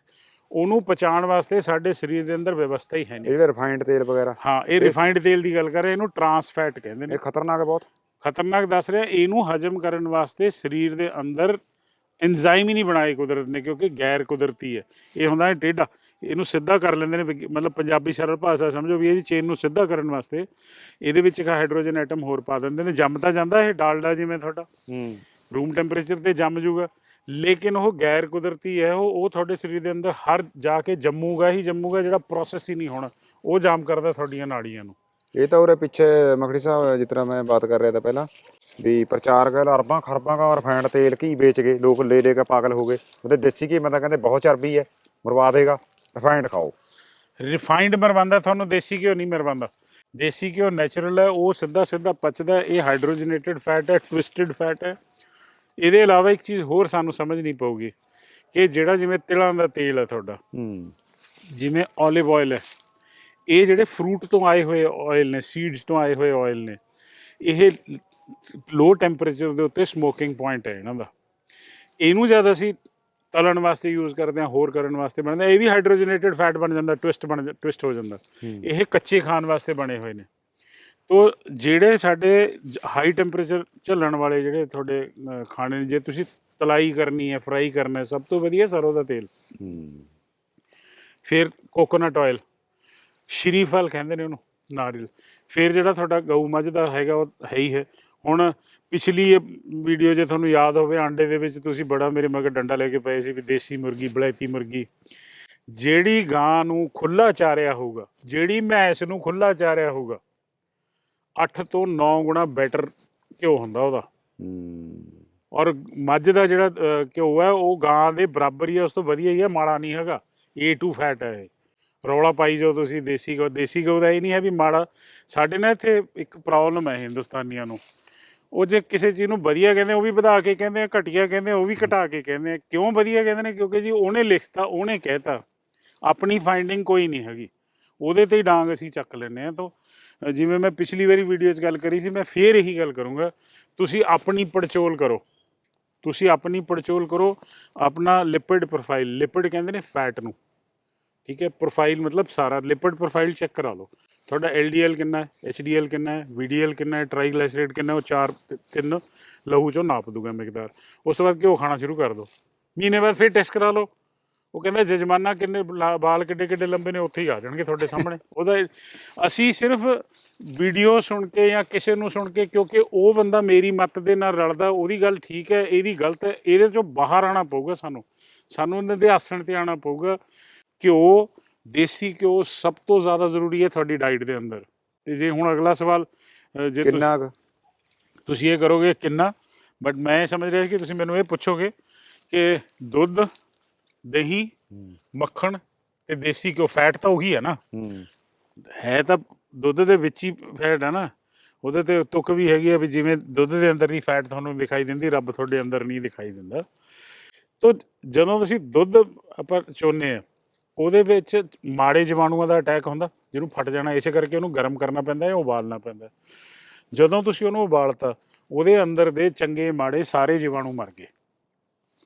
ਉਹਨੂੰ ਪਚਾਉਣ ਵਾਸਤੇ ਸਾਡੇ ਸਰੀਰ ਦੇ ਅੰਦਰ ਵਿਵਸਥਾ ਹੀ ਹੈ ਨਹੀਂ। ਜਿਹੜੇ ਰਿਫਾਈਨਡ ਤੇਲ ਵਗੈਰਾ। ਹਾਂ ਇਹ ਰਿਫਾਈਨਡ ਤੇਲ ਦੀ ਗੱਲ ਕਰ ਰਹੇ ਇਹਨੂੰ ਟਰਾਂਸ ਫੈਟ ਕਹਿੰਦੇ ਨੇ। ਇਹ ਖਤਰਨਾਕ ਹੈ ਬਹੁਤ। ਖਤਰਨਾਕ ਦੱਸ ਰਿਹਾ ਇਹਨੂੰ ਹਜਮ ਕਰਨ ਵਾਸਤੇ ਸਰੀਰ ਦੇ ਅੰਦਰ ਐਂਜ਼ਾਈਮ ਹੀ ਨਹੀਂ ਬਣਾਏ ਕੁਦਰਤ ਨੇ ਕਿਉਂਕਿ ਗੈਰ ਕੁਦਰਤੀ ਹੈ। ਇਹ ਹੁੰਦਾ ਹੈ ਟੇਢਾ ਇਹਨੂੰ ਸਿੱਧਾ ਕਰ ਲੈਂਦੇ ਨੇ ਵਿਗ- ਮਤਲਬ ਪੰਜਾਬੀ ਸਰਲ ਭਾਸ਼ਾ ਸਮਝੋ ਵੀ ਇਹਦੀ ਚੇਨ ਨੂੰ ਸਿੱਧਾ ਕਰਨ ਵਾਸਤੇ ਇਹਦੇ ਵਿੱਚ ਇੱਕ ਹਾਈਡਰੋਜਨ ਐਟਮ ਹੋਰ ਪਾ ਦਿੰਦੇ ਨੇ। ਜੰਮ ਤਾਂ ਜਾਂਦਾ ਇਹ ਡਾਲਡਾ ਜਿਵੇਂ ਤੁਹਾਡਾ। ਹੂੰ। ਰੂਮ ਟੈਂਪਰੇਚਰ ਤੇ ਜੰਮ ਜੂਗਾ। ਲੇਕਿਨ ਉਹ ਗੈਰ ਕੁਦਰਤੀ ਹੈ ਉਹ ਉਹ ਤੁਹਾਡੇ ਸਰੀਰ ਦੇ ਅੰਦਰ ਹਰ ਜਾ ਕੇ ਜੰਮੂਗਾ ਹੀ ਜੰਮੂਗਾ ਜਿਹੜਾ ਪ੍ਰੋਸੈਸ ਹੀ ਨਹੀਂ ਹੋਣਾ। ਉਹ ਜਾਮ ਕਰਦਾ ਤੁਹਾਡੀਆਂ ਨਾੜੀਆਂ ਨੂੰ। ਇਹ ਤਾਂ ਉਰੇ ਪਿੱਛੇ ਮਖੜੀ ਸਾਹਿਬ ਜਿਸ ਤਰ੍ਹਾਂ ਮੈਂ ਬਾਤ ਕਰ ਰਿਹਾ ਤਾਂ ਪਹਿਲਾਂ। ਵੀ ਪ੍ਰਚਾਰ ਕਰ ਅਰਬਾਂ ਖਰਬਾਂ ਦਾ ਰਿਫਾਈਨਡ ਤੇਲ ਘੀ ਵੇਚ ਕੇ ਲੋਕ ਲੈ ਲੈ ਕੇ ਪਾਗਲ ਹੋ ਗਏ। ਉਹਦੇ ਦੇਸੀ ਘੀ ਮੈਂ ਤਾਂ ਕਹਿੰਦੇ ਬਹੁਤ ਚਰਬੀ ਹੈ ਮਰਵਾ ਦੇਗਾ ਰਿਫਾਈਨਡ ਖਾਓ। ਰਿਫਾਈਨਡ ਮਰਵਾਉਂਦਾ ਤੁਹਾਨੂੰ ਦੇਸੀ ਘਿਓ ਨਹੀਂ ਮਰਵਾਉਂਦਾ। ਦੇਸੀ ਘਿਓ ਨੈਚੁਰਲ ਹੈ ਉਹ ਸਿੱਧਾ ਸਿੱਧਾ ਪਚਦਾ। ਇਹ ਹਾਈਡਰੋਜਨੇਟਡ ਫੈਟ ਹੈ ਟਵਿਸਟਡ ਫੈਟ ਹੈ। ਇਹਦੇ ਇਲਾਵਾ ਇੱਕ ਚੀਜ਼ ਹੋਰ ਸਾਨੂੰ ਸਮਝਣੀ ਪਊਗੀ ਕਿ ਜਿਹੜਾ ਜਿਵੇਂ ਤਿਲਾਂ ਦਾ ਤੇਲ ਹੈ ਤੁਹਾਡਾ ਹੂੰ। ਜਿਵੇਂ 올ਿਵ ਆਇਲ ਹੈ ਇਹ ਜਿਹੜੇ ਫਰੂਟ ਤੋਂ ਆਏ ਹੋਏ ਆਇਲ ਨੇ ਸੀਡਸ ਤੋਂ ਆਏ ਹੋਏ ਆਇਲ ਨੇ ਇਹ ਲੋ ਟੈਂਪਰੇਚਰ ਦੇ ਉੱਤੇ ਸਮੋਕਿੰਗ ਪੁਆਇੰਟ ਹੈ ਇਹਨਾਂ ਦਾ। ਇਹਨੂੰ ਜਦ ਅਸੀਂ ਤਲਣ ਵਾਸਤੇ ਯੂਜ਼ ਕਰਦੇ ਹਾਂ ਹੋਰ ਕਰਨ ਵਾਸਤੇ ਬਣਦਾ ਇਹ ਵੀ ਹਾਈਡਰੋਜਨੇਟਡ ਫੈਟ ਬਣ ਜਾਂਦਾ ਟਵਿਸਟ ਬਣ ਟਵਿਸਟ ਹੋ ਜਾਂਦਾ। ਇਹ ਕੱਚੇ ਖਾਣ ਵਾਸਤੇ ਬਣੇ ਹੋਏ ਨੇ। ਤੋ ਜਿਹੜੇ ਸਾਡੇ ਹਾਈ ਟੈਂਪਰੇਚਰ ਝੱਲਣ ਵਾਲੇ ਜਿਹੜੇ ਤੁਹਾਡੇ ਖਾਣੇ ਨੇ ਜੇ ਤੁਸੀਂ ਤਲਾਈ ਕਰਨੀ ਹੈ ਫਰਾਈ ਕਰਨਾ ਹੈ ਸਭ ਤੋਂ ਵਧੀਆ ਸਰੋਂ ਦਾ ਤੇਲ। ਫਿਰ ਕੋਕੋਨਟ ਆਇਲ ਸ਼ਰੀਫਲ ਕਹਿੰਦੇ ਨੇ ਉਹਨੂੰ ਨਾਰੀਅਲ। ਫਿਰ ਜਿਹੜਾ ਤੁਹਾਡਾ ਗਊ ਮੱਝ ਦਾ ਹੈਗਾ ਉਹ ਹੈ ਹੀ ਹੈ। ਹੁਣ ਪਿਛਲੀ ਵੀਡੀਓ ਜੇ ਤੁਹਾਨੂੰ ਯਾਦ ਹੋਵੇ ਆਂਡੇ ਦੇ ਵਿੱਚ ਤੁਸੀਂ ਬੜਾ ਮੇਰੇ ਮਗਰ ਡੰਡਾ ਲੈ ਕੇ ਪਏ ਸੀ ਵੀ ਦੇਸੀ ਮੁਰਗੀ ਬਲੈਤੀ ਮੁਰਗੀ। ਜਿਹੜੀ ਗਾਂ ਨੂੰ ਖੁੱਲਾ ਚਾਰਿਆ ਹੋਊਗਾ ਜਿਹੜੀ ਮੈਂਸ ਨੂੰ ਖੁੱਲਾ ਚਾਰਿਆ ਹੋਊਗਾ 8 ਤੋਂ 9 ਗੁਣਾ ਬੈਟਰ ਘਿਓ ਹੁੰਦਾ ਉਹਦਾ। ਔਰ ਮੱਝ ਦਾ ਜਿਹੜਾ ਘਿਓ ਹੈ ਉਹ ਗਾਂ ਦੇ ਬਰਾਬਰ ਹੀ ਹੈ ਉਸ ਤੋਂ ਵਧੀਆ ਹੀ ਹੈ ਮਾੜਾ ਨਹੀਂ ਹੈਗਾ। A2 ਫੈਟ ਹੈ ਰੌਲਾ ਪਾਈ ਜੋ ਤੁਸੀਂ ਦੇਸੀ ਗਊ ਦੇਸੀ ਗਊ ਦਾ ਇਹ ਨਹੀਂ ਹੈ ਵੀ ਮਾੜਾ ਸਾਡੇ ਨਾਲ ਇੱਥੇ ਇੱਕ ਪ੍ਰੋਬਲਮ ਹੈ ਹਿੰਦੁਸਤਾਨੀਆਂ ਨੂੰ। ਉਹ ਜੇ ਕਿਸੇ ਚੀਜ਼ ਨੂੰ ਵਧੀਆ ਕਹਿੰਦੇ ਉਹ ਵੀ ਵਧਾ ਕੇ ਕਹਿੰਦੇ ਆ, ਘਟੀਆ ਕਹਿੰਦੇ ਉਹ ਵੀ ਘਟਾ ਕੇ ਕਹਿੰਦੇ ਆ। ਕਿਉਂ ਵਧੀਆ ਕਹਿੰਦੇ ਨੇ? ਕਿਉਂਕਿ ਜੀ ਉਹਨੇ ਲਿਖਤਾ, ਉਹਨੇ ਕਹਿਤਾ। ਆਪਣੀ ਫਾਈਂਡਿੰਗ ਕੋਈ ਨਹੀਂ ਹੈਗੀ। ਉਹਦੇ ਤੇ ਹੀ ਡਾਂਗ ਅਸੀਂ ਚੱਕ ਲੈਂਦੇ ਆ ਤਾਂ ਜਿਵੇਂ ਮੈਂ ਪਿਛਲੀ ਵਾਰੀ ਵੀਡੀਓ 'ਚ ਗੱਲ ਕਰੀ ਸੀ, ਮੈਂ ਫੇਰ ਇਹੀ ਗੱਲ ਕਰੂੰਗਾ। ਤੁਸੀਂ ਆਪਣੀ ਪੜਚੋਲ ਕਰੋ। ਤੁਸੀਂ ਆਪਣੀ ਪੜਚੋਲ ਕਰੋ। ਆਪਣਾ ਲਿਪਿਡ ਪ੍ਰੋਫਾਈਲ ਲਿਪਿਡ ਕਹਿੰਦੇ ਨੇ ਫੈਟ ਨੂੰ। ਠੀਕ ਹੈ? ਪ੍ਰੋਫਾਈਲ ਮਤਲਬ ਸਾਰਾ ਲਿਪਿਡ ਪ੍ਰੋਫਾਈਲ ਚੈੱਕ ਕਰਾ ਲਓ। ਤੁਹਾਡਾ LDL ਕਿੰਨਾ ਹੈ HDL ਕਿੰਨਾ ਹੈ VDL ਕਿੰਨਾ ਹੈ ਟ੍ਰਾਈਗਲਾਈਸਰਾਈਡ ਕਿੰਨਾ ਉਹ ਚਾਰ ਤ- ਤਿੰਨ ਲਹੂ ਚੋਂ ਨਾਪ ਦੂਗਾ ਮਿਕਦਾਰ। ਉਸ ਤੋਂ ਬਾਅਦ ਘਿਓ ਖਾਣਾ ਸ਼ੁਰੂ ਕਰ ਦਿਓ। ਮਹੀਨੇ ਬਾਅਦ ਫਿਰ ਟੈਸਟ ਕਰਾ ਲਓ। ਉਹ ਕਹਿੰਦਾ ਜਜਮਾਨਾ ਕਿੰਨੇ ਲਾ- ਵਾਲ ਕਿੱਡੇ ਕਿੱਡੇ ਲੰਬੇ ਨੇ, ਉੱਥੇ ਹੀ ਆ ਜਾਣਗੇ ਤੁਹਾਡੇ ਸਾਹਮਣੇ। ਉਹਦਾ ਅਸੀਂ ਸਿਰਫ ਵੀਡੀਓ ਸੁਣ ਕੇ ਜਾਂ ਕਿਸੇ ਨੂੰ ਸੁਣ ਕੇ, ਕਿਉਂਕਿ ਉਹ ਬੰਦਾ ਮੇਰੀ ਮੱਤ ਦੇ ਨਾਲ ਰਲਦਾ, ਉਹਦੀ ਗੱਲ ਠੀਕ ਹੈ, ਇਹਦੀ ਗਲਤ ਹੈ, ਇਹਦੇ ਚੋਂ ਬਾਹਰ ਆਣਾ ਪਊਗਾ ਸਾਨੂੰ। ਸਾਨੂੰ ਇਹਨਾਂ ਦੇ ਆਸਣ ਤੇ ਆਣਾ ਪਊਗਾ। ਘਿਓ ਦੇਸੀ ਘਿਓ ਸਭ ਤੋਂ ਜ਼ਿਆਦਾ ਜ਼ਰੂਰੀ ਹੈ ਤੁਹਾਡੀ ਡਾਈਟ ਦੇ ਅੰਦਰ। ਤੇ ਜੇ ਹੁਣ ਅਗਲਾ ਸਵਾਲ ਜੇ ਤੁਸੀਂ- ਕਿੰਨਾ ਤੁਸੀਂ ਇਹ ਕਰੋਗੇ ਕਿੰਨਾ? ਬਟ ਮੈਂ ਸਮਝ ਰਿਹਾ ਸੀ ਕਿ ਤੁਸੀਂ ਮੈਨੂੰ ਇਹ ਪੁੱਛੋਗੇ ਕਿ ਦੁੱਧ ਦਹੀਂ ਮੱਖਣ ਤੇ ਦੇਸੀ ਘਿਓ ਫੈਟ ਤਾਂ ਉਹੀ ਹੈ ਨਾ। ਹੂੰ। ਹੈ ਤਾਂ ਦੁੱਧ ਦੇ ਵਿੱਚ ਹੀ ਫੈਟ ਹੈ ਨਾ। ਉਹਦੇ ਤੇ ਤੁਕ ਵੀ ਹੈਗੀ ਆ ਵੀ ਜਿਵੇਂ ਦੁੱਧ ਦੇ ਅੰਦਰ ਦੀ ਫੈਟ ਤੁਹਾਨੂੰ ਦਿਖਾਈ ਦਿੰਦੀ ਰੱਬ ਤੁਹਾਡੇ ਅੰਦਰ ਨਹੀਂ ਦਿਖਾਈ ਦਿੰਦਾ। ਤੋ ਜਦੋਂ ਤੁਸੀਂ ਦੁੱਧ ਆਪਾਂ ਚੋਨੇ ਆ ਉਹਦੇ ਵਿੱਚ ਮਾੜੇ ਜੀਵਾਣੂਆਂ ਦਾ ਅਟੈਕ ਹੁੰਦਾ ਜਿਹਨੂੰ ਫਟ ਜਾਣਾ ਇਸੇ ਕਰਕੇ ਉਹਨੂੰ ਗਰਮ ਕਰਨਾ ਪੈਂਦਾ ਹੈ ਉਬਾਲਣਾ ਪੈਂਦਾ। ਜਦੋਂ ਤੁਸੀਂ ਉਹਨੂੰ ਉਬਾਲਤਾ ਉਹਦੇ ਅੰਦਰ ਦੇ ਚੰਗੇ ਮਾੜੇ ਸਾਰੇ ਜੀਵਾਣੂ ਮਰ ਗਏ।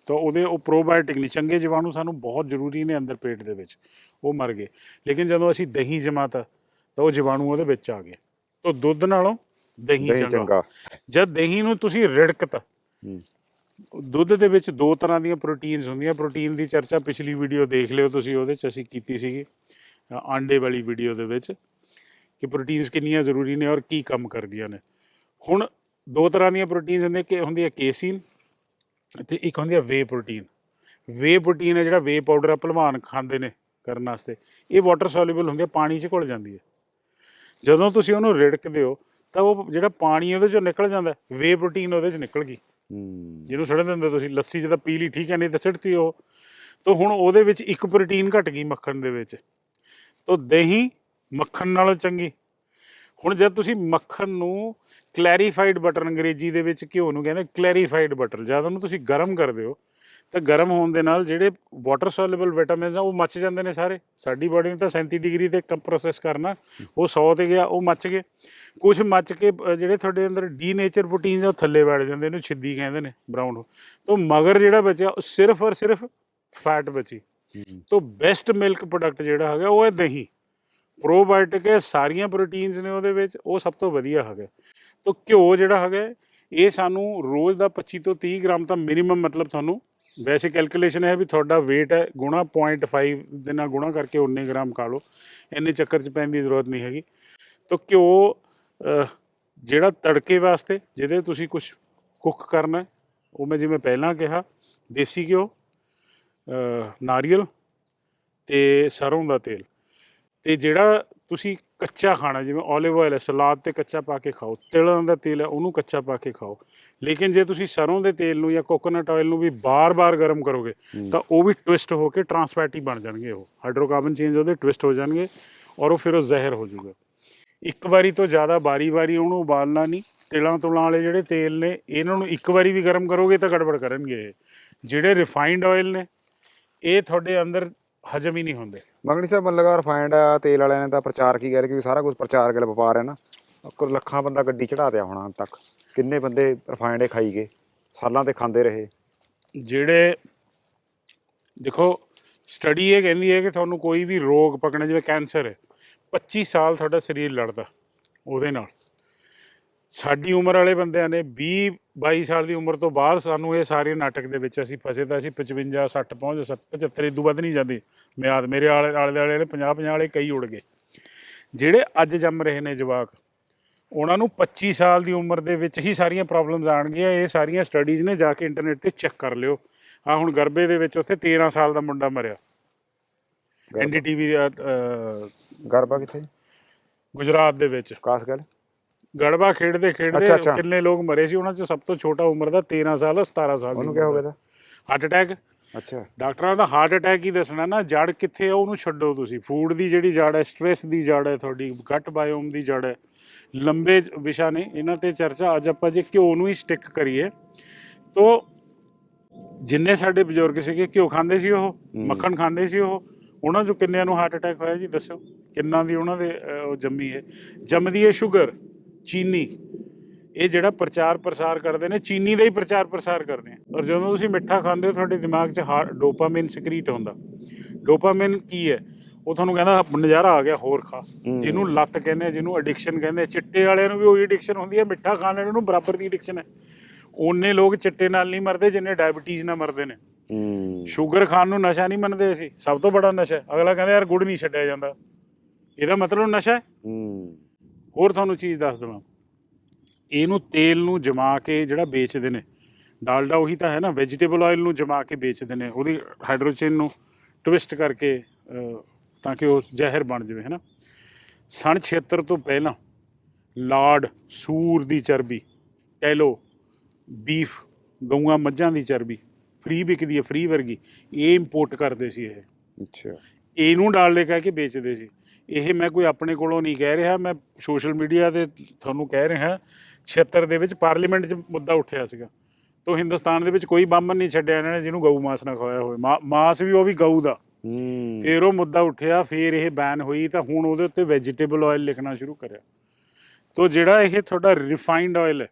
ਤਾਂ ਉਹਦੇ ਉਹ ਪ੍ਰੋਬਾਇਓਟਿਕ ਨਹੀਂ ਚੰਗੇ ਜੀਵਾਣੂ ਸਾਨੂੰ ਬਹੁਤ ਜ਼ਰੂਰੀ ਨੇ ਅੰਦਰ ਪੇਟ ਦੇ ਵਿੱਚ ਉਹ ਮਰ ਗਏ। ਲੇਕਿਨ ਜਦੋਂ ਅਸੀਂ ਦਹੀਂ ਜਮਾਤਾ ਤਾਂ ਉਹ ਜੀਵਾਣੂ ਉਹਦੇ ਵਿੱਚ ਆ ਗਏ। ਤਾਂ ਦੁੱਧ ਨਾਲੋਂ ਦਹੀਂ ਚੰਗਾ। ਜਦ ਦਹੀਂ ਨੂੰ ਤੁਸੀਂ ਰਿੜਕਤਾ ਦੁੱਧ ਦੇ ਵਿੱਚ ਦੋ ਤਰ੍ਹਾਂ ਦੀਆਂ ਪ੍ਰੋਟੀਨਸ ਹੁੰਦੀਆਂ। ਪ੍ਰੋਟੀਨ ਦੀ ਚਰਚਾ ਪਿਛਲੀ ਵੀਡੀਓ ਦੇਖ ਲਿਓ ਤੁਸੀਂ, ਉਹਦੇ ਚ ਅਸੀਂ ਕੀਤੀ ਸੀਗੀ ਆਂਡੇ ਵਾਲੀ ਵੀਡੀਓ ਦੇ ਵਿੱਚ ਕਿ ਪ੍ਰੋਟੀਨਸ ਕਿੰਨੀਆਂ ਜ਼ਰੂਰੀ ਨੇ ਔਰ ਕੀ ਕੰਮ ਕਰਦੀਆਂ ਨੇ। ਹੁਣ ਦੋ ਤਰ੍ਹਾਂ ਦੀਆਂ ਪ੍ਰੋਟੀਨਸ ਹੁੰਦੀਆਂ ਕਿ ਹੁੰਦੀ ਹੈ ਕੇਸੀਨ ਤੇ ਇੱਕ ਹੁੰਦੀ ਹੈ ਵੇ ਪ੍ਰੋਟੀਨ ਵੇ ਪ੍ਰੋਟੀਨ ਹੈ ਜਿਹੜਾ ਵੇ ਪਾਊਡਰ ਆ, ਭਲਵਾਨ ਖਾਂਦੇ ਨੇ ਕਰਨ ਵਾਸਤੇ। ਇਹ ਵਾਟਰ ਸੋਲੂਬਲ ਹੁੰਦੀ ਹੈ, ਪਾਣੀ 'ਚ ਘੁਲ ਜਾਂਦੀ ਹੈ। ਜਦੋਂ ਤੁਸੀਂ ਉਹਨੂੰ ਰਿੜਕਦੇ ਹੋ, ਤਾਂ ਉਹ ਜਿਹੜਾ ਪਾਣੀ ਉਹਦੇ ਚੋਂ ਨਿਕਲ ਜਾਂਦਾ। ਵੇ ਪ੍ਰੋਟੀਨ ਉਹਦੇ 'ਚ ਨਿਕਲ ਗਈ। ਜਿਹਨੂੰ ਸੜਨ ਦਿੰਦੇ ਤੁਸੀਂ, ਲੱਸੀ ਜਿਹਦਾ ਪੀ ਲਈ, ਠੀਕ ਹੈ, ਨਹੀਂ ਤਾਂ ਸਿੱਟਤੀ ਉਹ। ਤਾਂ ਹੁਣ ਉਹਦੇ ਵਿੱਚ ਇੱਕ ਪ੍ਰੋਟੀਨ ਘਟ ਗਈ ਮੱਖਣ ਦੇ ਵਿੱਚ। ਤਾਂ ਦਹੀਂ ਮੱਖਣ ਨਾਲੋਂ ਚੰਗੀ। ਹੁਣ ਜਦ ਤੁਸੀਂ ਮੱਖਣ ਨੂੰ ਕਲੈਰੀਫਾਈਡ ਬਟਰ ਅੰਗਰੇਜ਼ੀ ਦੇ ਵਿੱਚ ਘਿਓ ਨੂੰ ਕਹਿੰਦੇ ਕਲੈਰੀਫਾਈਡ ਬਟਰ ਜਦ ਉਹਨੂੰ ਤੁਸੀਂ ਗਰਮ ਕਰਦੇ ਹੋ ਤਾਂ ਗਰਮ ਹੋਣ ਦੇ ਨਾਲ ਜਿਹੜੇ ਵਾਟਰ ਸੋਲੂਬਲ ਵਿਟਾਮਿਨਸ ਆ ਉਹ ਮੱਚ ਜਾਂਦੇ ਨੇ ਸਾਰੇ। ਸਾਡੀ ਬਾਡੀ ਨੂੰ ਤਾਂ 37 ਡਿਗਰੀ ਤੇ ਕੰਮ ਪ੍ਰੋਸੈਸ ਕਰਨਾ। ਉਹ 100 ਤੇ ਗਿਆ ਉਹ ਮੱਚ ਗਏ ਕੁਝ ਮੱਚ ਕੇ ਜਿਹੜੇ ਤੁਹਾਡੇ ਅੰਦਰ ਡੀ ਨੇਚਰ ਪ੍ਰੋਟੀਨਸ ਆ ਉਹ ਥੱਲੇ ਬੈਠ ਜਾਂਦੇ ਨੇ ਛਿੱਦੀ ਕਹਿੰਦੇ ਨੇ ਬਰਾਊਨ ਤੋਂ ਮਗਰ ਜਿਹੜਾ ਬਚਿਆ ਉਹ ਸਿਰਫ ਔਰ ਸਿਰਫ ਫੈਟ ਬਚੀ। ਤੋਂ ਬੈਸਟ ਮਿਲਕ ਪ੍ਰੋਡਕਟ ਜਿਹੜਾ ਹੈਗਾ ਉਹ ਹੈ ਦਹੀਂ। ਪ੍ਰੋਬਾਇਓਟਿਕ ਹੈ ਸਾਰੀਆਂ ਪ੍ਰੋਟੀਨਸ ਨੇ ਉਹਦੇ ਵਿੱਚ ਉਹ ਸਭ ਤੋਂ ਵਧੀਆ ਹੈਗਾ। ਤੋਂ ਘਿਓ ਜਿਹੜਾ ਹੈਗਾ ਇਹ ਸਾਨੂੰ ਰੋਜ਼ ਦਾ 25 ਤੋਂ 30 ਗ੍ਰਾਮ ਤਾਂ ਮਿਨੀਮਮ ਮਤਲਬ ਤੁਹਾਨੂੰ ਵੈਸੇ ਕੈਲਕੂਲੇਸ਼ਨ ਹੈ ਵੀ ਤੁਹਾਡਾ weight ਹੈ, ਗੁਣਾ 0.5 ਦੇ ਨਾਲ ਗੁਣਾ ਕਰਕੇ 19 ਗ੍ਰਾਮ ਖਾ ਲਓ। ਇੰਨੇ ਚੱਕਰ 'ਚ ਪੈਣ ਦੀ ਜ਼ਰੂਰਤ ਨਹੀਂ ਹੈਗੀ। ਤਾਂ ਘਿਓ ਜਿਹੜਾ ਤੜਕੇ ਵਾਸਤੇ, ਜਿਹਦੇ ਤੁਸੀਂ ਕੁਝ ਕੁੱਕ ਕਰਨਾ ਉਹ ਮੈਂ ਜਿਵੇਂ ਪਹਿਲਾਂ ਕਿਹਾ, ਦੇਸੀ ਘਿਓ ਨਾਰੀਅਲ ਤੇ ਸਰੋਂ ਦਾ ਤੇਲ। ਤੇ ਜਿਹੜਾ ਤੁਸੀਂ ਕੱਚਾ ਖਾਣਾ ਜਿਵੇਂ 올ਿਵ ਆਇਲ ਹੈ ਸਲਾਦ ਤੇ ਕੱਚਾ ਪਾ ਕੇ ਖਾਓ ਤਿਲਾਂ ਦਾ ਤੇਲ ਹੈ ਉਹਨੂੰ ਕੱਚਾ ਪਾ ਕੇ ਖਾਓ ਲੇਕਿਨ ਜੇ ਤੁਸੀਂ ਸਰੋਂ ਦੇ ਤੇਲ ਨੂੰ ਜਾਂ ਕੋਕੋਨਟ ਆਇਲ ਨੂੰ ਵੀ ਬਾਰ-ਬਾਰ ਗਰਮ ਕਰੋਗੇ। ਤਾਂ ਉਹ ਵੀ ਟਵਿਸਟ ਹੋ ਕੇ ਟਰਾਂਸਫੈਟੀ ਬਣ ਜਾਣਗੇ ਉਹ ਹਾਈਡਰੋਕਾਰਬਨ ਚੇਂਜ ਉਹਦੇ ਟਵਿਸਟ ਹੋ ਜਾਣਗੇ ਔਰ ਉਹ ਫਿਰ ਉਹ ਜ਼ਹਿਰ ਹੋ ਜਾਊਗਾ ਇੱਕ ਵਾਰੀ ਤੋਂ ਜ਼ਿਆਦਾ ਵਾਰੀ-ਵਾਰੀ ਉਹਨੂੰ ਉਬਾਲਣਾ ਨਹੀਂ ਤਿਲਾਂ ਤੁਲਾਂ ਵਾਲੇ ਜਿਹੜੇ ਤੇਲ ਨੇ ਇਹਨਾਂ ਨੂੰ ਇੱਕ ਵਾਰੀ ਵੀ ਗਰਮ ਕਰੋਗੇ ਤਾਂ ਗੜਬੜ ਕਰਨਗੇ। ਜਿਹੜੇ ਰਿਫਾਈਨਡ ਆਇਲ ਨੇ ਇਹ ਤੁਹਾਡੇ ਅੰਦਰ ਹਜਮ ਹੀ ਨਹੀਂ ਹੁੰਦੇ। ਮੰਗਣੀ ਸਾਹਿਬ ਮਨ ਲਗਾ ਰਿਫਾਈਂਡ ਤੇਲ ਵਾਲਿਆਂ ਨੇ ਤਾਂ ਪ੍ਰਚਾਰ ਕੀ ਕਰ ਕਿ ਸਾਰਾ ਕੁਝ ਪ੍ਰਚਾਰ ਕਰ ਵਪਾਰ ਹੈ ਨਾ। ਕੁ ਲੱਖਾਂ ਬੰਦਾ ਗੱਡੀ ਚੜਾ ਦਿਆ ਹੋਣਾ ਹੁਣ ਤੱਕ। ਕਿੰਨੇ ਬੰਦੇ ਰਿਫਾਈਂਡ ਖਾਈ ਗਏ ਸਾਲਾਂ ਤੇ ਖਾਂਦੇ ਰਹੇ। ਜਿਹੜੇ ਦੇਖੋ ਸਟੱਡੀ ਇਹ ਕਹਿੰਦੀ ਹੈ ਕਿ ਤੁਹਾਨੂੰ ਕੋਈ ਵੀ ਰੋਗ ਪਕੜਨਾ ਜਿਵੇਂ ਕੈਂਸਰ ਹੈ 25 ਸਾਲ ਤੁਹਾਡਾ ਸਰੀਰ ਲੜਦਾ ਉਹਦੇ ਨਾਲ। ਸਾਡੀ ਉਮਰ ਵਾਲੇ ਬੰਦਿਆਂ ਨੇ 20 22 ਸਾਲ ਦੀ ਉਮਰ ਤੋਂ ਬਾਅਦ ਸਾਨੂੰ ਇਹ ਸਾਰੇ ਨਾਟਕ ਦੇ ਵਿੱਚ ਅਸੀਂ ਫਸੇ ਤਾਂ ਅਸੀਂ 55 60 ਪਹੁੰਚ 75 ਇਦੋਂ ਵੱਧ ਨਹੀਂ ਜਾਂਦੀ। ਮਿਆਦ ਮੇਰੇ ਆਲੇ ਆਲੇ ਨੇ 50 50 ਵਾਲੇ ਕਈ ਉੜ ਗਏ। ਜਿਹੜੇ ਅੱਜ ਜੰਮ ਰਹੇ ਨੇ ਜਵਾਕ ਉਹਨਾਂ ਨੂੰ 25 ਸਾਲ ਦੀ ਉਮਰ ਦੇ ਵਿੱਚ ਹੀ ਸਾਰੀਆਂ ਪ੍ਰੋਬਲਮਸ ਆਣਗੀਆਂ ਇਹ ਸਾਰੀਆਂ ਸਟੱਡੀਜ਼ ਨੇ ਜਾ ਕੇ ਇੰਟਰਨੈਟ ਤੇ ਚੈੱਕ ਕਰ ਲਿਓ। ਆ ਹੁਣ ਗਰਬੇ ਦੇ ਵਿੱਚ ਉੱਥੇ 13 ਸਾਲ ਦਾ ਮੁੰਡਾ ਮਰਿਆ। ਐਨਡੀਟੀਵੀ ਗਰਬਾ ਕਿੱਥੇ? ਗੁਜਰਾਤ ਦੇ ਵਿੱਚ। ਕਾਸ ਗੱਲ ਗੜਬਾ ਖੇਡਦੇ ਖੇਡਦੇ ਅੱਛਾ। ਕਿੰਨੇ ਲੋਕ ਮਰੇ ਸੀ ਉਹਨਾਂ ਚੋਂ ਸਭ ਤੋਂ ਛੋਟਾ ਉਮਰ ਦਾ 13 ਸਾਲ 17 ਸਾਲ ਉਹਨੂੰ ਕੀ ਹੋ ਗਿਆ ਤਾਂ? ਹਾਰਟ ਅਟੈਕ ਅੱਛਾ। ਡਾਕਟਰਾਂ ਦਾ ਹਾਰਟ ਅਟੈਕ ਹੀ ਦੱਸਣਾ ਨਾ ਜੜ ਕਿੱਥੇ ਹੈ ਉਹਨੂੰ ਛੱਡੋ ਤੁਸੀਂ। ਫੂਡ ਦੀ ਜਿਹੜੀ ਜੜ ਹੈ ਸਟ੍ਰੈਸ ਦੀ ਜੜ ਹੈ ਤੁਹਾਡੀ ਗਟ ਬਾਇਓਮ ਦੀ ਜੜ ਹੈ। ਲੰਬੇ ਵਿਸ਼ਾ ਨੇ ਇਹਨਾਂ ਤੇ ਚਰਚਾ ਅੱਜ ਆਪਾਂ ਜੇ ਘਿਓ ਨੂੰ ਹੀ ਸਟਿਕ ਕਰੀਏ ਤੋ ਜਿੰਨੇ ਸਾਡੇ ਬਜ਼ੁਰਗ ਸੀਗੇ ਘਿਓ ਖਾਂਦੇ ਸੀ ਉਹ ਮੱਖਣ ਖਾਂਦੇ ਸੀ ਉਹ ਉਹਨਾਂ ਚੋਂ ਕਿੰਨਿਆਂ ਨੂੰ ਹਾਰਟ ਅਟੈਕ ਹੋਇਆ ਜੀ ਦੱਸਿਓ। ਕਿੰਨਾਂ ਦੀ ਉਹਨਾਂ ਦੇ ਅਹ, ਉਹ ਜੰਮੀ ਹੈ? ਜੰਮਦੀ ਹੈ ਸ਼ੂਗਰ ਚੀਨੀ। ਇਹ ਜਿਹੜਾ ਪ੍ਰਚਾਰ ਪ੍ਰਸਾਰ ਕਰਦੇ ਨੇ ਚੀਨੀ ਦਾ ਹੀ ਪ੍ਰਚਾਰ ਪ੍ਰਸਾਰ ਕਰਦੇ ਆ ਔਰ ਜਦੋਂ ਤੁਸੀਂ ਮਿੱਠਾ ਖਾਂਦੇ ਹੋ ਤੁਹਾਡੇ ਦਿਮਾਗ 'ਚ ਡੋਪਾਮਾਈਨ ਸਕਰੀਟ ਹੁੰਦਾ। ਡੋਪਾਮਾਈਨ ਕੀ ਹੈ? ਉਹ ਤੁਹਾਨੂੰ ਕਹਿੰਦਾ ਨਜ਼ਾਰਾ ਆ ਗਿਆ ਹੋਰ ਖਾ। ਜਿਹਨੂੰ ਲੱਤ ਕਹਿੰਦੇ ਜਿਹਨੂੰ ਐਡਿਕਸ਼ਨ ਕਹਿੰਦੇ ਚਿੱਟੇ ਵਾਲਿਆਂ ਨੂੰ ਵੀ ਉਹੀ ਐਡਿਕਸ਼ਨ ਹੁੰਦੀ ਹੈ ਮਿੱਠਾ ਖਾਣ ਵਾਲਿਆਂ ਨੂੰ ਬਰਾਬਰ ਦੀ ਐਡਿਕਸ਼ਨ ਹੈ। ਉਹਨੇ ਲੋਕ ਚਿੱਟੇ ਨਾਲ ਨਹੀਂ ਮਰਦੇ ਜਿੰਨੇ ਡਾਇਬੀਟੀਜ਼ ਨਾਲ ਮਰਦੇ ਨੇ। ਹੂੰ। ਸ਼ੂਗਰ ਖਾਣ ਨੂੰ ਨਸ਼ਾ ਨਹੀਂ ਮੰਨਦੇ ਅਸੀਂ। ਸਭ ਤੋਂ ਬੜਾ ਨਸ਼ਾ। ਅਗਲਾ ਕਹਿੰਦਾ ਯਾਰ ਗੁੜ ਨਹੀਂ ਛੱਡਿਆ ਜਾਂਦਾ। ਇਹਦਾ ਮਤਲਬ ਨਸ਼ਾ ਹੈ। ਹੂੰ। ਹੋਰ ਤੁਹਾਨੂੰ ਚੀਜ਼ ਦੱਸ ਦਵਾਂ। ਇਹਨੂੰ ਤੇਲ ਨੂੰ ਜਮਾ ਕੇ ਜਿਹੜਾ ਵੇਚਦੇ ਨੇ ਡਾਲਡਾ ਉਹੀ ਤਾਂ ਹੈ ਨਾ ਵੈਜੀਟੇਬਲ ਆਇਲ ਨੂੰ ਜਮਾ ਕੇ ਵੇਚਦੇ ਨੇ ਉਹਦੀ ਹਾਈਡਰੋਜਨ ਨੂੰ ਟਵਿਸਟ ਕਰਕੇ ਤਾਂ ਕਿ ਉਹ ਜ਼ਹਿਰ ਬਣ ਜਾਵੇ ਹੈ ਨਾ। ਸਣ 76 ਤੋਂ ਪਹਿਲਾਂ ਲਾਡ ਸੂਰ ਦੀ ਚਰਬੀ ਕੈਲੋ ਬੀਫ ਗਊਆਂ ਮੱਝਾਂ ਦੀ ਚਰਬੀ ਫ੍ਰੀ ਵਿਕਦੀ ਹੈ ਫ੍ਰੀ ਵਰਗੀ ਇਹ ਇੰਪੋਰਟ ਕਰਦੇ ਸੀ ਇਹ। ਅੱਛਾ। ਇਹਨੂੰ ਡਾਲਡੇ ਕਹਿ ਕੇ ਵੇਚਦੇ ਸੀ। ਇਹ ਮੈਂ ਕੋਈ ਆਪਣੇ ਕੋਲੋਂ ਨਹੀਂ ਕਹਿ ਰਿਹਾ ਮੈਂ ਸੋਸ਼ਲ ਮੀਡੀਆ ਤੇ ਤੁਹਾਨੂੰ ਕਹਿ ਰਿਹਾ 76 ਦੇ ਵਿੱਚ ਪਾਰਲੀਮੈਂਟ 'ਚ ਮੁੱਦਾ ਉੱਠਿਆ ਸੀਗਾ। ਤੋ ਹਿੰਦੁਸਤਾਨ ਦੇ ਵਿੱਚ ਕੋਈ ਬਾਮਨ ਨਹੀਂ ਛੱਡਿਆ ਇਹਨਾਂ ਨੇ ਜਿਹਨੂੰ ਗਊ ਮਾਸ ਨਾ ਖਵਾਇਆ ਹੋਵੇ। ਮਾਸ ਵੀ ਉਹ ਵੀ ਗਊ ਦਾ। ਫਿਰ ਉਹ ਮੁੱਦਾ ਉੱਠਿਆ ਫਿਰ ਇਹ ਬੈਨ ਹੋਈ ਤਾਂ ਹੁਣ ਉਹਦੇ ਉੱਤੇ ਵੈਜੀਟੇਬਲ ਆਇਲ ਲਿਖਣਾ ਸ਼ੁਰੂ ਕਰਿਆ। ਤੋ ਜਿਹੜਾ ਇਹ ਤੁਹਾਡਾ ਰਿਫਾਈਨਡ ਆਇਲ ਹੈ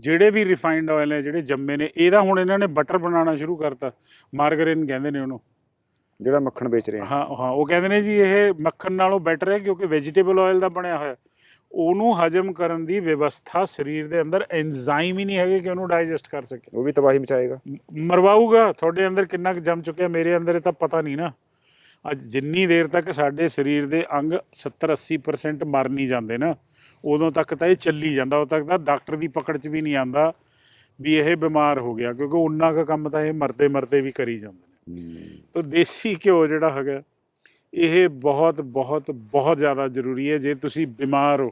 ਜਿਹੜੇ ਵੀ ਰਿਫਾਈਨਡ ਆਇਲ ਹੈ ਜਿਹੜੇ ਜੰਮੇ ਨੇ ਇਹਦਾ ਹੁਣ ਇਹਨਾਂ ਨੇ ਬਟਰ ਬਣਾਉਣਾ ਸ਼ੁਰੂ ਕਰਤਾ। ਮਾਰਗਰੀਨ ਕਹਿੰਦੇ ਨੇ ਉਹਨੂੰ। ਜਿਹੜਾ ਮੱਖਣ ਵੇਚ ਰਹੇ ਆ ਹਾਂ ਹਾਂ ਉਹ ਕਹਿੰਦੇ ਨੇ ਜੀ ਇਹ ਮੱਖਣ ਨਾਲੋਂ ਬੈਟਰ ਹੈ ਕਿਉਂਕਿ ਵੈਜੀਟੇਬਲ ਆਇਲ ਦਾ ਬਣਿਆ ਹੋਇਆ। ਉਹਨੂੰ ਹਜਮ ਕਰਨ ਦੀ ਵਿਵਸਥਾ ਸਰੀਰ ਦੇ ਅੰਦਰ ਐਂਜ਼ਾਈਮ ਹੀ ਨਹੀਂ ਹੈਗੇ ਕਿ ਉਹਨੂੰ ਡਾਈਜੈਸਟ ਕਰ ਸਕੇ। ਉਹ ਵੀ ਤਬਾਹੀ ਮਚਾਏਗਾ। ਮਰਵਾਊਗਾ ਤੁਹਾਡੇ ਅੰਦਰ ਕਿੰਨਾ ਕੁ ਜੰਮ ਚੁੱਕਿਆ ਮੇਰੇ ਅੰਦਰ ਇਹ ਤਾਂ ਪਤਾ ਨਹੀਂ ਨਾ। ਅੱਜ ਜਿੰਨੀ ਦੇਰ ਤੱਕ ਸਾਡੇ ਸਰੀਰ ਦੇ ਅੰਗ 70 80% ਮਰ ਨਹੀਂ ਜਾਂਦੇ ਨਾ ਉਦੋਂ ਤੱਕ ਤਾਂ ਇਹ ਚੱਲੀ ਜਾਂਦਾ ਉਦੋਂ ਤੱਕ ਤਾਂ ਡਾਕਟਰ ਦੀ ਪਕੜ 'ਚ ਵੀ ਨਹੀਂ ਆਂਦਾ ਵੀ ਇਹ ਬਿਮਾਰ ਹੋ ਗਿਆ ਕਿਉਂਕਿ ਉਹਨਾਂ ਦਾ ਕੰਮ ਤਾਂ ਇਹ ਮਰਦੇ ਮਰਦੇ ਵੀ ਕਰੀ ਜਾਂਦੇ ਤੋ ਦੇਸੀ ਘਿਓ ਜਿਹੜਾ ਹੈਗਾ ਇਹ ਬਹੁਤ ਬਹੁਤ ਬਹੁਤ ਜ਼ਿਆਦਾ ਜ਼ਰੂਰੀ ਹੈ। ਜੇ ਤੁਸੀਂ ਬਿਮਾਰ ਹੋ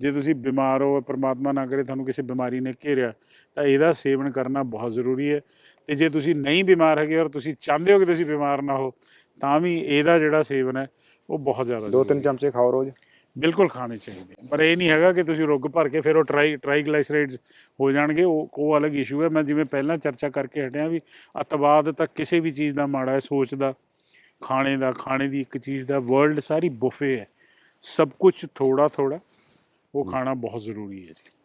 ਜੇ ਤੁਸੀਂ ਬਿਮਾਰ ਹੋ ਪ੍ਰਮਾਤਮਾ ਨਾ ਕਰੇ ਤੁਹਾਨੂੰ ਕਿਸੇ ਬਿਮਾਰੀ ਨੇ ਘੇਰਿਆ ਤਾਂ ਇਹਦਾ ਸੇਵਨ ਕਰਨਾ ਬਹੁਤ ਜ਼ਰੂਰੀ ਹੈ। ਤੇ ਜੇ ਤੁਸੀਂ ਨਹੀਂ ਬਿਮਾਰ ਹੈਗੇ ਔਰ ਤੁਸੀਂ ਚਾਹੁੰਦੇ ਹੋ ਕਿ ਤੁਸੀਂ ਬਿਮਾਰ ਨਾ ਹੋ ਤਾਂ ਵੀ ਇਹਦਾ ਜਿਹੜਾ ਸੇਵਨ ਹੈ ਉਹ ਬਹੁਤ ਜ਼ਿਆਦਾ ਦੋ ਤਿੰਨ। ਚਮਚੇ ਖਾਓ ਰੋਜ਼। ਬਿਲਕੁਲ ਖਾਣੇ ਚਾਹੀਦੇ ਪਰ ਇਹ ਨਹੀਂ ਹੈਗਾ ਕਿ ਤੁਸੀਂ ਰੁੱਗ ਭਰ ਕੇ ਫਿਰ ਉਹ ਟਰਾਈ ਟਰਾਈਗਲਾਈਸਰਾਈਡਸ ਹੋ ਜਾਣਗੇ, ਉਹ ਉਹ ਅਲੱਗ ਇਸ਼ੂ ਹੈ। ਮੈਂ ਜਿਵੇਂ ਪਹਿਲਾਂ ਚਰਚਾ ਕਰਕੇ ਹਟਿਆ ਵੀ ਅਤਵਾਦ ਤਾਂ ਕਿਸੇ ਵੀ ਚੀਜ਼ ਦਾ ਮਾੜਾ ਹੈ, ਸੋਚ ਦਾ, ਖਾਣੇ ਦਾ, ਖਾਣੇ ਦੀ ਇੱਕ ਚੀਜ਼ ਦਾ ਵਰਲਡ ਸਾਰੀ ਬੁਫੇ ਹੈ। ਸਭ ਕੁਝ ਥੋੜਾ ਥੋੜਾ ਉਹ ਖਾਣਾ ਬਹੁਤ ਜ਼ਰੂਰੀ ਹੈ ਜੀ।